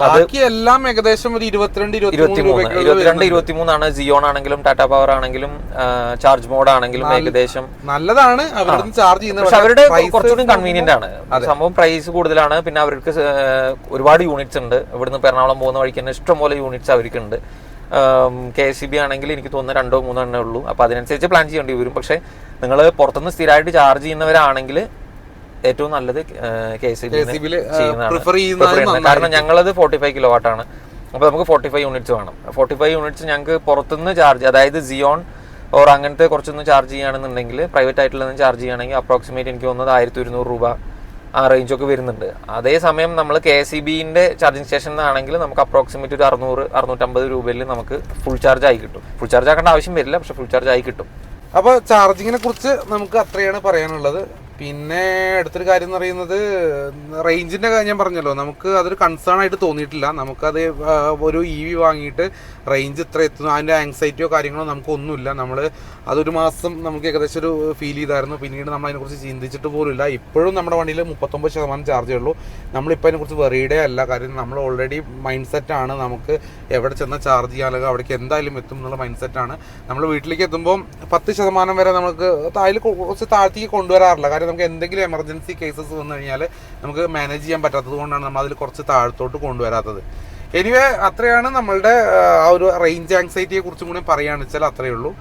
ബാക്കി എല്ലാം ഏകദേശം ഒരു ഇരുപത്തിരണ്ട് ഇരുപത്തിമൂന്ന് ഇരുപത്തിമൂന്നാണ് ജിയോൺ ആണെങ്കിലും ടാറ്റ പവർ ആണെങ്കിലും ചാർജ് മോഡ് ആണെങ്കിലും ഏകദേശം നല്ലതാണ്. അവരുടെ ചാർജ് ചെയ്യുന്നത് പക്ഷെ അവരുടെ കുറച്ചുകൂടി കൺവീനിയന്റ് ആണ്. സംഭവം പ്രൈസ് കൂടുതലാണ്. പിന്നെ അവർക്ക് ഒരുപാട് യൂണിറ്റ്സ് ഉണ്ട്. ഇവിടുന്ന് എറണാകുളം പോകുന്ന വഴിക്ക് തന്നെ ഇഷ്ടംപോലെ യൂണിറ്റ്സ് അവർക്കുണ്ട്. കെ എസ് സി ബി ആണെങ്കിൽ എനിക്ക് തോന്നുന്നു രണ്ടോ മൂന്നോ എണ്ണേ ഉള്ളൂ. അപ്പൊ അതിനനുസരിച്ച് പ്ലാൻ ചെയ്യേണ്ടി വരും. പക്ഷെ നിങ്ങൾ പുറത്തുനിന്ന് സ്ഥിരമായിട്ട് ചാർജ് ചെയ്യുന്നവരാണെങ്കിൽ ഏറ്റവും നല്ലത് കെ സി ചെയ്യുന്നത്. കാരണം ഞങ്ങളത് ഫോർട്ടി ഫൈവ് കിലോ വാട്ടാണ് അപ്പോൾ നമുക്ക് ഫോർട്ടി ഫൈവ് യൂണിറ്റ്സ് വേണം. ഫോർട്ടി ഫൈവ് യൂണിറ്റ്സ് ഞങ്ങൾക്ക് പുറത്തുനിന്ന് ചാർജ് അതായത് സിയോൺ ഓർ അങ്ങനത്തെ കുറച്ചൊന്ന് ചാർജ് ചെയ്യുകയാണെന്നുണ്ടെങ്കിൽ പ്രൈവറ്റ് ആയിട്ടുള്ള ചാർജ് ചെയ്യുകയാണെങ്കിൽ അപ്രോക്സിമേറ്റ് എനിക്ക് തോന്നുന്നത് ആയിരത്തി ഒരുന്നൂറ് രൂപ ആ റേഞ്ചൊക്കെ വരുന്നുണ്ട്. അതേസമയം നമ്മൾ കെ എസ് ഇ ബിന്റെ ചാർജിങ് സ്റ്റേഷൻ ആണെങ്കിൽ നമുക്ക് അപ്രോക്സിമേറ്റ് ഒരു അറുന്നൂറ് അറുന്നൂറ്റമ്പത് രൂപയിൽ നമുക്ക് ഫുൾ ചാർജ് ആയി കിട്ടും. ഫുൾ ചാർജ് ആക്കേണ്ട ആവശ്യം വരില്ല പക്ഷെ ഫുൾ ചാർജ് ആയി കിട്ടും. അപ്പോൾ ചാർജിങ്ങിനെ കുറിച്ച് നമുക്ക് അത്രയാണ് പറയാനുള്ളത്. പിന്നെ അടുത്തൊരു കാര്യം എന്ന് പറയുന്നത് റേഞ്ചിന്റെ കാര്യം ഞാൻ പറഞ്ഞല്ലോ. നമുക്ക് അതൊരു കൺസേൺ ആയിട്ട് തോന്നിയിട്ടില്ല. നമുക്കത് ഒരു ഇ വി വാങ്ങിയിട്ട് റേഞ്ച് ഇത്ര എത്തുന്നു. അതിന്റെ ആങ്സൈറ്റിയോ കാര്യങ്ങളോ നമുക്കൊന്നുമില്ല നമ്മൾ അതൊരു മാസം നമുക്ക് ഏകദേശം ഒരു ഫീൽ ചെയ്തായിരുന്നു. പിന്നീട് നമ്മൾ അതിനെക്കുറിച്ച് ചിന്തിച്ചിട്ട് പോലുമില്ല ഇപ്പോഴും നമ്മുടെ വണ്ടിയിൽ മുപ്പത്തൊമ്പത് ശതമാനം ചാർജേ ഉള്ളൂ. നമ്മളിപ്പോൾ അതിനെക്കുറിച്ച് വെറിയുടെ അല്ല. കാര്യം നമ്മൾ ഓൾറെഡി മൈൻഡ് സെറ്റ് ആണ്. നമുക്ക് എവിടെ ചെന്ന് ചാർജ് ചെയ്യാൻ അല്ലെങ്കിൽ അവിടേക്ക് എന്തായാലും എത്തും എന്നുള്ള മൈൻഡ് സെറ്റാണ് നമ്മൾ വീട്ടിലേക്ക് എത്തുമ്പോൾ പത്ത് ശതമാനം വരെ നമുക്ക് അതിൽ കുറച്ച് താഴ്ത്തേക്ക് കൊണ്ടുവരാറില്ല. കാര്യം നമുക്ക് എന്തെങ്കിലും എമർജൻസി കേസസ് വന്നു കഴിഞ്ഞാൽ നമുക്ക് മാനേജ് ചെയ്യാൻ പറ്റാത്തത് കൊണ്ടാണ് നമ്മൾ അതിൽ കുറച്ച് താഴത്തോട്ട് കൊണ്ടുവരാത്തത്. എനിവേ അത്രയാണ് നമ്മളുടെ ആ ഒരു റേഞ്ച് ആങ്സൈറ്റിയെ കുറിച്ചും കൂടി പറയുകയാണെന്ന് വെച്ചാൽ അത്രയേ ഉള്ളൂ.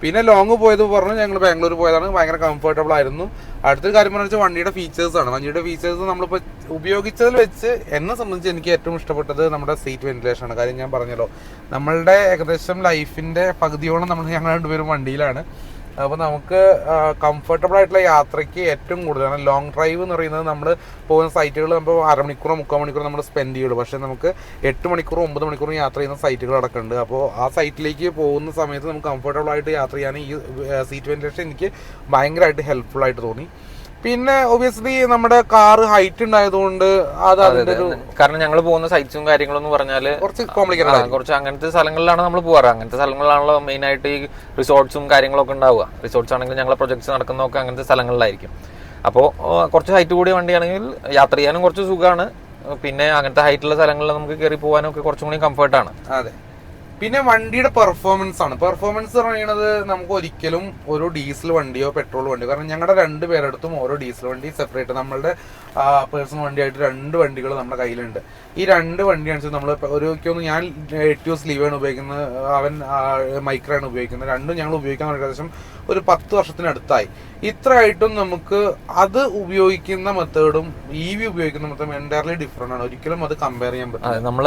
പിന്നെ ലോങ് പോയത് പറഞ്ഞു ഞങ്ങൾ ബാംഗ്ലൂർ പോയതാണ് ഭയങ്കര കംഫർട്ടബിൾ ആയിരുന്നു. അടുത്തൊരു കാര്യം പറഞ്ഞു വെച്ചാൽ വണ്ടിയുടെ ഫീച്ചേഴ്സാണ് വണ്ടിയുടെ ഫീച്ചേഴ്സ് നമ്മളിപ്പോൾ ഉപയോഗിച്ചതിൽ വെച്ച് എന്നെ സംബന്ധിച്ച് എനിക്ക് ഏറ്റവും ഇഷ്ടപ്പെട്ടത് നമ്മുടെ സീറ്റ് വെന്റിലേഷൻ ആണ്. കാര്യം ഞാൻ പറഞ്ഞല്ലോ നമ്മളുടെ ഏകദേശം ലൈഫിന്റെ പകുതിയോളം നമ്മൾ ഞങ്ങൾ രണ്ടുപേരും വണ്ടിയിലാണ്. അപ്പോൾ നമുക്ക് കംഫർട്ടബിൾ ആയിട്ടുള്ള യാത്രയ്ക്ക് ഏറ്റവും കൂടുതലാണ് ലോങ് ഡ്രൈവ് എന്ന് പറയുന്നത് നമ്മൾ പോകുന്ന സൈറ്റുകൾ നമ്മൾ അരമണിക്കൂറോ മുക്കാൽ മണിക്കൂറോ നമ്മൾ സ്പെൻഡ് ചെയ്യുള്ളൂ. പക്ഷേ നമുക്ക് എട്ട് മണിക്കൂറും ഒമ്പത് മണിക്കൂറും യാത്ര ചെയ്യുന്ന സൈറ്റുകൾ അടക്കമുണ്ട് അപ്പോൾ ആ സൈറ്റിലേക്ക് പോകുന്ന സമയത്ത് നമുക്ക് കംഫർട്ടബിൾ ആയിട്ട് യാത്ര ചെയ്യാൻ ഈ സീറ്റ് വെന്റിലേഷൻ എനിക്ക് ഭയങ്കരമായിട്ട് ഹെൽപ്ഫുൾ ആയിട്ട് തോന്നി. പിന്നെ ഒബിയസ്ലി നമ്മുടെ കാറ് ഹൈറ്റ് ഉണ്ടായതുകൊണ്ട് അത് അതിന്റെ ഒരു കാരണം ഞങ്ങൾ പോകുന്ന സൈറ്റ്സും കാര്യങ്ങളും എന്ന് പറഞ്ഞാൽ കുറച്ച് കോംപ്ലിക്കേറ്റഡ് ആണ് കുറച്ച് അങ്ങനത്തെ സ്ഥലങ്ങളിലാണ് നമ്മൾ പോകാറ് അങ്ങനത്തെ സ്ഥലങ്ങളിലാണല്ലോ മെയിൻ ആയിട്ട് ഈ റിസോർട്ട്സും കാര്യങ്ങളൊക്കെ ഉണ്ടാവുക. റിസോർട്ട്സ് ആണെങ്കിൽ ഞങ്ങളെ പ്രൊജക്ട്സ് നടക്കുന്നതൊക്കെ അങ്ങനത്തെ സ്ഥലങ്ങളിലായിരിക്കും. അപ്പോൾ കുറച്ച് ഹൈറ്റ് കൂടിയ വണ്ടിയാണെങ്കിൽ യാത്ര ചെയ്യാനും കുറച്ച് സുഖമാണ് പിന്നെ അങ്ങനത്തെ ഹൈറ്റുള്ള സ്ഥലങ്ങളിൽ നമുക്ക് കയറി പോകാനൊക്കെ കുറച്ചും കൂടി കംഫർട്ടാണ് അതെ. പിന്നെ വണ്ടിയുടെ പെർഫോമൻസ് ആണ്. പെർഫോമൻസ് പറയുന്നത് നമുക്ക് ഒരിക്കലും ഒരു ഡീസൽ വണ്ടിയോ പെട്രോൾ വണ്ടിയോ കാരണം ഞങ്ങളുടെ രണ്ട് പേരെടുത്തും ഓരോ ഡീസൽ വണ്ടി സെപ്പറേറ്റ് നമ്മളുടെ പേഴ്സണൽ വണ്ടിയായിട്ട് രണ്ട് വണ്ടികൾ നമ്മുടെ കയ്യിലുണ്ട്. ഈ രണ്ട് വണ്ടി അനുസരിച്ച് നമ്മൾ ഒരു ഒന്ന് ഞാൻ എട്ടിയോസ് ലീവാണ് ഉപയോഗിക്കുന്നത്. അവൻ മൈക്രാണ് ഉപയോഗിക്കുന്നത്. രണ്ടും ഞങ്ങൾ ഉപയോഗിക്കാൻ ഏകദേശം ഒരു പത്ത് വർഷത്തിനടുത്തായി. ഇത്രയായിട്ടും നമുക്ക് അത് ഉപയോഗിക്കുന്ന മെത്തേഡും ഇ വി ഉപയോഗിക്കുന്ന മെത്തേഡും എന്റയർലി ഡിഫറെന്റ് ആണ്. ഒരിക്കലും അത് കമ്പയർ ചെയ്യാൻ പറ്റും അതെ നമ്മൾ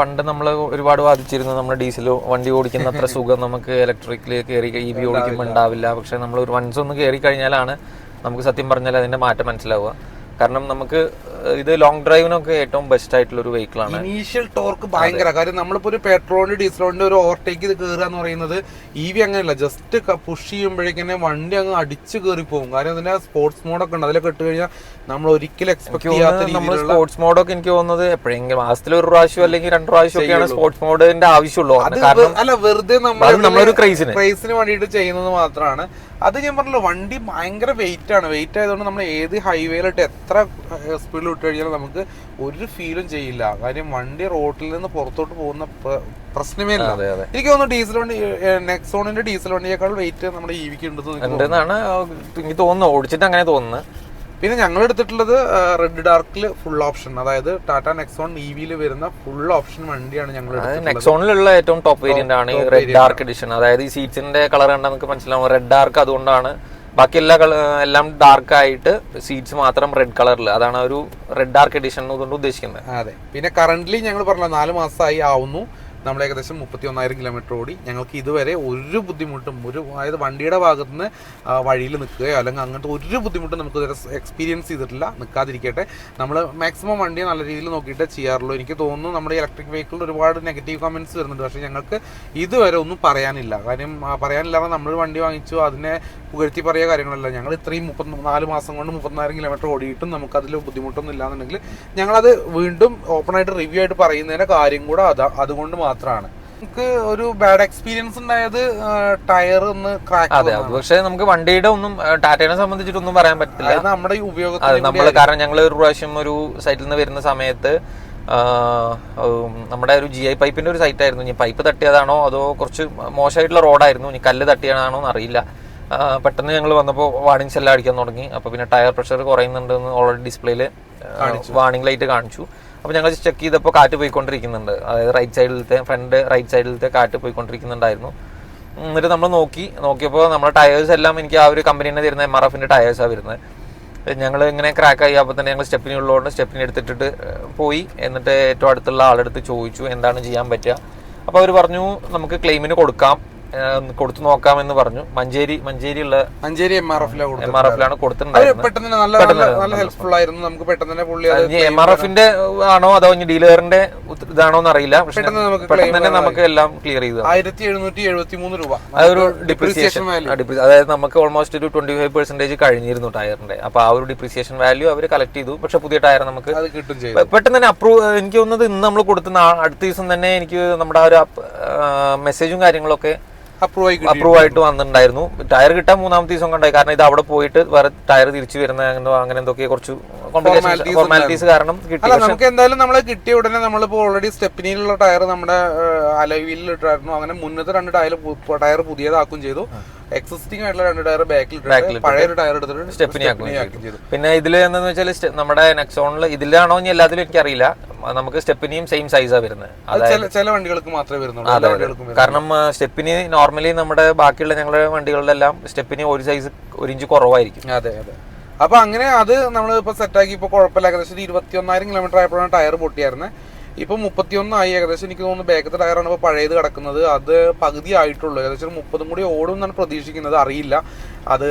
പണ്ട് നമ്മൾ ഒരുപാട് വാദിച്ചിരുന്നു നമ്മൾ ഡീസൽ വണ്ടി ഓടിക്കുന്ന അത്ര സുഖം നമുക്ക് ഇലക്ട്രിക്കിൽ കയറി ഇ വി ഓടിക്കുമ്പോൾ ഉണ്ടാവില്ല. പക്ഷെ നമ്മൾ ഒരു വൺസ് ഒന്ന് കയറി കഴിഞ്ഞാലാണ് നമുക്ക് സത്യം പറഞ്ഞാൽ അതിന്റെ മാറ്റം മനസ്സിലാവുക. കാരണം നമുക്ക് ഇത് ലോങ് ഡ്രൈവിനൊക്കെ ഏറ്റവും ബെസ്റ്റ് ആയിട്ടുള്ള ഒരു വെഹിക്കിൾ ആണ്. ഇനീഷ്യൽ ടോർക്ക് ഭയങ്കര. കാര്യം നമ്മളിപ്പോ ഒരു പെട്രോളിന്റെ ഡീസലോണിന്റെ ഒരു ഓവർടേക്ക് ഇത് കയറുക എന്ന് പറയുന്നത് ഇ വി അങ്ങനെയല്ല ജസ്റ്റ് പുഷ് ചെയ്യുമ്പോഴേക്കന്നെ വണ്ടി അങ്ങ് അടിച്ചു കയറി പോകും കാരണം അതിന്റെ സ്പോർട്സ് മോഡൊക്കെ ഉണ്ട്. അതിലൊക്കെ ഇട്ട് കഴിഞ്ഞാൽ നമ്മൾ ഒരിക്കലും എക്സ്പെക്ട് ചെയ്യാത്ത നമ്മൾ സ്പോർട്സ് മോഡൊക്കെ എനിക്ക് തോന്നുന്നത് എപ്പോഴെങ്കിലും മാസത്തിൽ ഒരു പ്രാവശ്യം അല്ലെങ്കിൽ രണ്ട് പ്രാവശ്യം ഒക്കെയാണ് സ്പോർട്സ് മോഡിന്റെ ആവശ്യമുള്ളൂ. അല്ല വെറുതെ നമ്മൾ നമ്മളൊരു ക്രൈസിന് ക്രൈസിന് വേണ്ടിയിട്ട് ചെയ്യുന്നത് മാത്രമാണ്. അത് ഞാൻ പറഞ്ഞല്ലോ വണ്ടി ഭയങ്കര വെയിറ്റ് ആണ്. വെയിറ്റ് ആയതുകൊണ്ട് നമ്മൾ ഏത് ഹൈവേയിലിട്ട് എത്ര സ്പീഡിൽ വിട്ട് കഴിഞ്ഞാലും നമുക്ക് ഒരു ഫീലും ചെയ്യില്ല. കാര്യം വണ്ടി റോഡിൽ നിന്ന് പുറത്തോട്ട് പോകുന്ന പ്രശ്നമേ ഇല്ല. അതെ അതെ. എനിക്ക് തോന്നുന്നു ഡീസൽ വണ്ടി നെക്സോണിന്റെ ഡീസൽ വണ്ടിയേക്കാൾ വെയിറ്റ് നമ്മുടെ ഇവിക്ക് ഉണ്ടെന്ന് എനിക്ക് തോന്നുന്നു. തോന്നുന്നു. ഓടിച്ചിട്ട് അങ്ങനെ തോന്നുന്നത് പിന്നെ ഞങ്ങൾ എടുത്തിട്ടുള്ളത് റെഡ് ഡാർക്കിൽ ഫുൾ ഓപ്ഷൻ അതായത് ടാറ്റ നെക്സോൺ ഇ വിയിൽ വരുന്ന ഫുൾ ഓപ്ഷൻ വണ്ടിയാണ് ഞങ്ങൾ നെക്സോണിലുള്ള ഏറ്റവും ടോപ്പ് വേരിയന്റ് ആണ് ഈ റെഡ് ഡാർക്ക് എഡിഷൻ അതായത് ഈ സീറ്റ്സിന്റെ കളർ കണ്ടാൽ നമുക്ക് മനസ്സിലാവും. റെഡ് ഡാർക്ക് അതുകൊണ്ടാണ് ബാക്കി എല്ലാ എല്ലാം ഡാർക്ക് ആയിട്ട് സീറ്റ്സ് മാത്രം റെഡ് കളറിൽ അതാണ് ഒരു റെഡ് ഡാർക്ക് എഡിഷൻ കൊണ്ട് ഉദ്ദേശിക്കുന്നത്. അതെ. പിന്നെ കറന്റ്ലി ഞങ്ങൾ പറഞ്ഞ നാല് മാസമായി ആവുന്നു. നമ്മൾ ഏകദേശം മുപ്പത്തി ഒന്നായിരം കിലോമീറ്റർ ഓടി ഞങ്ങൾക്ക് ഇതുവരെ ഒരു ബുദ്ധിമുട്ടും ഒരു അതായത് വണ്ടിയുടെ ഭാഗത്ത് നിന്ന് വഴിയിൽ നിൽക്കുകയോ അല്ലെങ്കിൽ അങ്ങനത്തെ ഒരു ബുദ്ധിമുട്ടും നമുക്ക് ഇതുവരെ എക്സ്പീരിയൻസ് ചെയ്തിട്ടില്ല. നിൽക്കാതിരിക്കട്ടെ. നമ്മൾ മാക്സിമം വണ്ടിയെ നല്ല രീതിയിൽ നോക്കിയിട്ട് ചെയ്യാറുള്ളൂ. എനിക്ക് തോന്നുന്നു നമ്മുടെ ഇലക്ട്രിക് വെഹിക്കിൾ ഒരുപാട് നെഗറ്റീവ് കമന്റ്സ് വരുന്നുണ്ട്. പക്ഷേ ഞങ്ങൾക്ക് ഇതുവരെ ഒന്നും പറയാനില്ല. കാര്യം പറയാനില്ലാതെ നമ്മൾ വണ്ടി വാങ്ങിച്ചു അതിനെ പുകഴ്ത്തി പറയുക കാര്യങ്ങളല്ല. ഞങ്ങൾ ഇത്രയും മുപ്പത്തി നാല് മാസം കൊണ്ട് മുപ്പത്തിനായിരം കിലോമീറ്റർ ഓടിയിട്ടും നമുക്ക് അതിൽ ബുദ്ധിമുട്ടൊന്നും ഇല്ലാന്നുണ്ടെങ്കിൽ ഞങ്ങളത് വീണ്ടും ഓപ്പണായിട്ട് റിവ്യൂ ആയിട്ട് പറയുന്നതിന്റെ കാര്യം കൂടെ അതാ അതുകൊണ്ട് മാത്രമാണ്. നമുക്ക് ഒരു ബാഡ് എക്സ്പീരിയൻസ് ഉണ്ടായത് ടയർ ഒന്ന് ക്രാക്ക് അതെ അത് പക്ഷേ നമുക്ക് വണ്ടിയുടെ ഒന്നും ടാറ്റേനെ സംബന്ധിച്ചിട്ടൊന്നും പറയാൻ പറ്റില്ല. നമ്മുടെ ഉപയോഗത്തിന് നമ്മൾ കാരണം ഞങ്ങൾ ഒരു പ്രാവശ്യം ഒരു സൈറ്റിൽ നിന്ന് വരുന്ന സമയത്ത് നമ്മുടെ ഒരു ജി ഐ പൈപ്പിന്റെ ഒരു സൈറ്റ് ആയിരുന്നു. ഇനി പൈപ്പ് തട്ടിയതാണോ അതോ കുറച്ച് മോശമായിട്ടുള്ള റോഡായിരുന്നു ഇനി കല്ല് തട്ടിയതാണോ എന്ന് അറിയില്ല. പെട്ടെന്ന് ഞങ്ങൾ വന്നപ്പോൾ വാണിങ്സ് എല്ലാം അടിക്കാൻ തുടങ്ങി. അപ്പോൾ പിന്നെ ടയർ പ്രഷർ കുറയുന്നുണ്ടെന്ന് ഓൾറെഡി ഡിസ്പ്ലേയിൽ വാണിംഗ് ലൈറ്റ് കാണിച്ചു. അപ്പോൾ ഞങ്ങൾ ചെക്ക് ചെയ്തപ്പോൾ കാറ്റ് പോയിക്കൊണ്ടിരിക്കുന്നുണ്ട്. അതായത് റൈറ്റ് സൈഡിലത്തെ ഫ്രണ്ട് റൈറ്റ് സൈഡിലത്തെ കാറ്റ് പോയിക്കൊണ്ടിരിക്കുന്നുണ്ടായിരുന്നു. എന്നിട്ട് നമ്മൾ നോക്കി. നോക്കിയപ്പോൾ നമ്മുടെ ടയേഴ്സ് എല്ലാം എനിക്ക് ആ ഒരു കമ്പനി തന്നെ തരുന്ന എം ആർ എഫിന്റെ ടയേഴ്സാണ് വരുന്നത്. ഞങ്ങൾ ഇങ്ങനെ ക്രാക്ക് ആയി. അപ്പോൾ തന്നെ ഞങ്ങൾ സ്റ്റെപ്പിനി ഉള്ളതുകൊണ്ട് സ്റ്റെപ്പിനി എടുത്തിട്ടിട്ട് പോയി. എന്നിട്ട് ഏറ്റവും അടുത്തുള്ള ആളെടുത്ത് ചോദിച്ചു എന്താണ് ചെയ്യാൻ പറ്റുക? അപ്പോൾ അവർ പറഞ്ഞു നമുക്ക് ക്ലെയിമിന് കൊടുക്കാം. കൊടുത്തു നോക്കാമെന്ന് പറഞ്ഞു. മഞ്ചേരി മഞ്ചേരിയുള്ള മഞ്ചേരി എം ആർ എഫിലാണ് എം ആർ എഫിലാണ് കൊടുത്തിട്ടുണ്ടായിരുന്നത് എം ആർ എഫിന്റെ ആണോ അതോ ഇനി ഡീലറിന്റെ ഇതാണോ എന്ന് അറിയില്ല പെട്ടെന്ന് തന്നെ നമുക്ക് എല്ലാം ക്ലിയർ ചെയ്തു. ആയിരത്തി എഴുന്നൂറ്റി എഴുപത്തി മൂന്ന് രൂപ അതൊരു ഡിപ്രിസിയേഷൻ വാല്യൂ അതായത് നമുക്ക് ഓൾമോസ്റ്റ് ഒരു ട്വന്റി ഫൈവ് പെർസെന്റേജ് കഴിഞ്ഞിരുന്നു ടയറിന്റെ. അപ്പൊ ആ ഒരു ഡിപ്രീസിയേഷൻ വാല്യൂ അവർ കളക്ട് ചെയ്തു. പക്ഷെ പുതിയ ടയർ നമുക്ക് പെട്ടെന്ന് തന്നെ അപ്രൂവ് എനിക്ക് തോന്നുന്നത് ഇന്ന് നമ്മൾ കൊടുത്ത അടുത്ത ദിവസം തന്നെ എനിക്ക് നമ്മുടെ ആ ഒരു മെസ്സേജും കാര്യങ്ങളൊക്കെ അപ്രൂവ് ആയി അപ്രൂവ് ആയിട്ട് വന്നിട്ടുണ്ടായിരുന്നു. ടയർ കിട്ടാൻ മൂന്നാമത്തെ ദിവസം കൊണ്ടായി. കാരണം ഇത് അവിടെ പോയിട്ട് വേറെ ടയർ തിരിച്ചു വരുന്ന അങ്ങനെ എന്തൊക്കെ കുറച്ച് ഫോർമാലിറ്റീസ് കാരണം കിട്ടി. നമുക്ക് എന്തായാലും നമ്മൾ കിട്ടിയ ഉടനെ നമ്മളിപ്പോ ഓൾറെഡി സ്റ്റെപ്പിനിയിലുള്ള ടയർ നമ്മുടെ അലവിയിൽ ഇട്ടായിരുന്നു അങ്ങനെ മുന്നത്തെ രണ്ട് ടയർ ടയർ പുതിയതാക്കും ചെയ്തു. എക്സിസ്റ്റിംഗ് ആയിട്ടുള്ള രണ്ട് ടയർ ബാക്കിൽ ബാക്കിൽ പഴയ ഒരു ടയർ എടുത്തിട്ട് സ്റ്റെപ്പിനി ആക്കും ചെയ്തു. പിന്നെ ഇതിൽ എന്താണെന്ന് വെച്ചാൽ നമ്മുടെ നെക്സോണിൽ ഇതിലാണോ ഇനി എല്ലാത്തിലും എനിക്കറിയില്ല. നമുക്ക് സ്റ്റെപ്പിനിയും സെയിം സൈസാണ് വരുന്നത്. ചില വണ്ടികൾക്ക് മാത്രമേ വരുന്നുള്ളൂ. കാരണം സ്റ്റെപ്പിനി നോർമലി നമ്മുടെ ബാക്കിയുള്ള ഞങ്ങളുടെ വണ്ടികളിലെല്ലാം സ്റ്റെപ്പിനി ഒരു സൈസ് ഒരു ഇഞ്ച് കുറവായിരിക്കും. അതെ അതെ. അപ്പൊ അങ്ങനെ അത് നമ്മൾ ഇപ്പൊ സെറ്റാക്കി ഇപ്പൊ കുഴപ്പമില്ല. ഏകദേശം ഇരുപത്തി ഒന്നായിരം കിലോമീറ്റർ ആയപ്പോഴാണ് ടയർ പൊട്ടിയായിരുന്നത് ഇപ്പൊ മുപ്പത്തിയൊന്നായി. ഏകദേശം എനിക്ക് തോന്നുന്നു ബാക്കത്തെ ടയറാണ് ഇപ്പൊ പഴയത് കിടക്കുന്നത്. അത് പകുതി ആയിട്ടുള്ളൂ. ഏകദേശം മുപ്പതും കൂടി ഓടും എന്നാണ് പ്രതീക്ഷിക്കുന്നത്. അറിയില്ല. അത്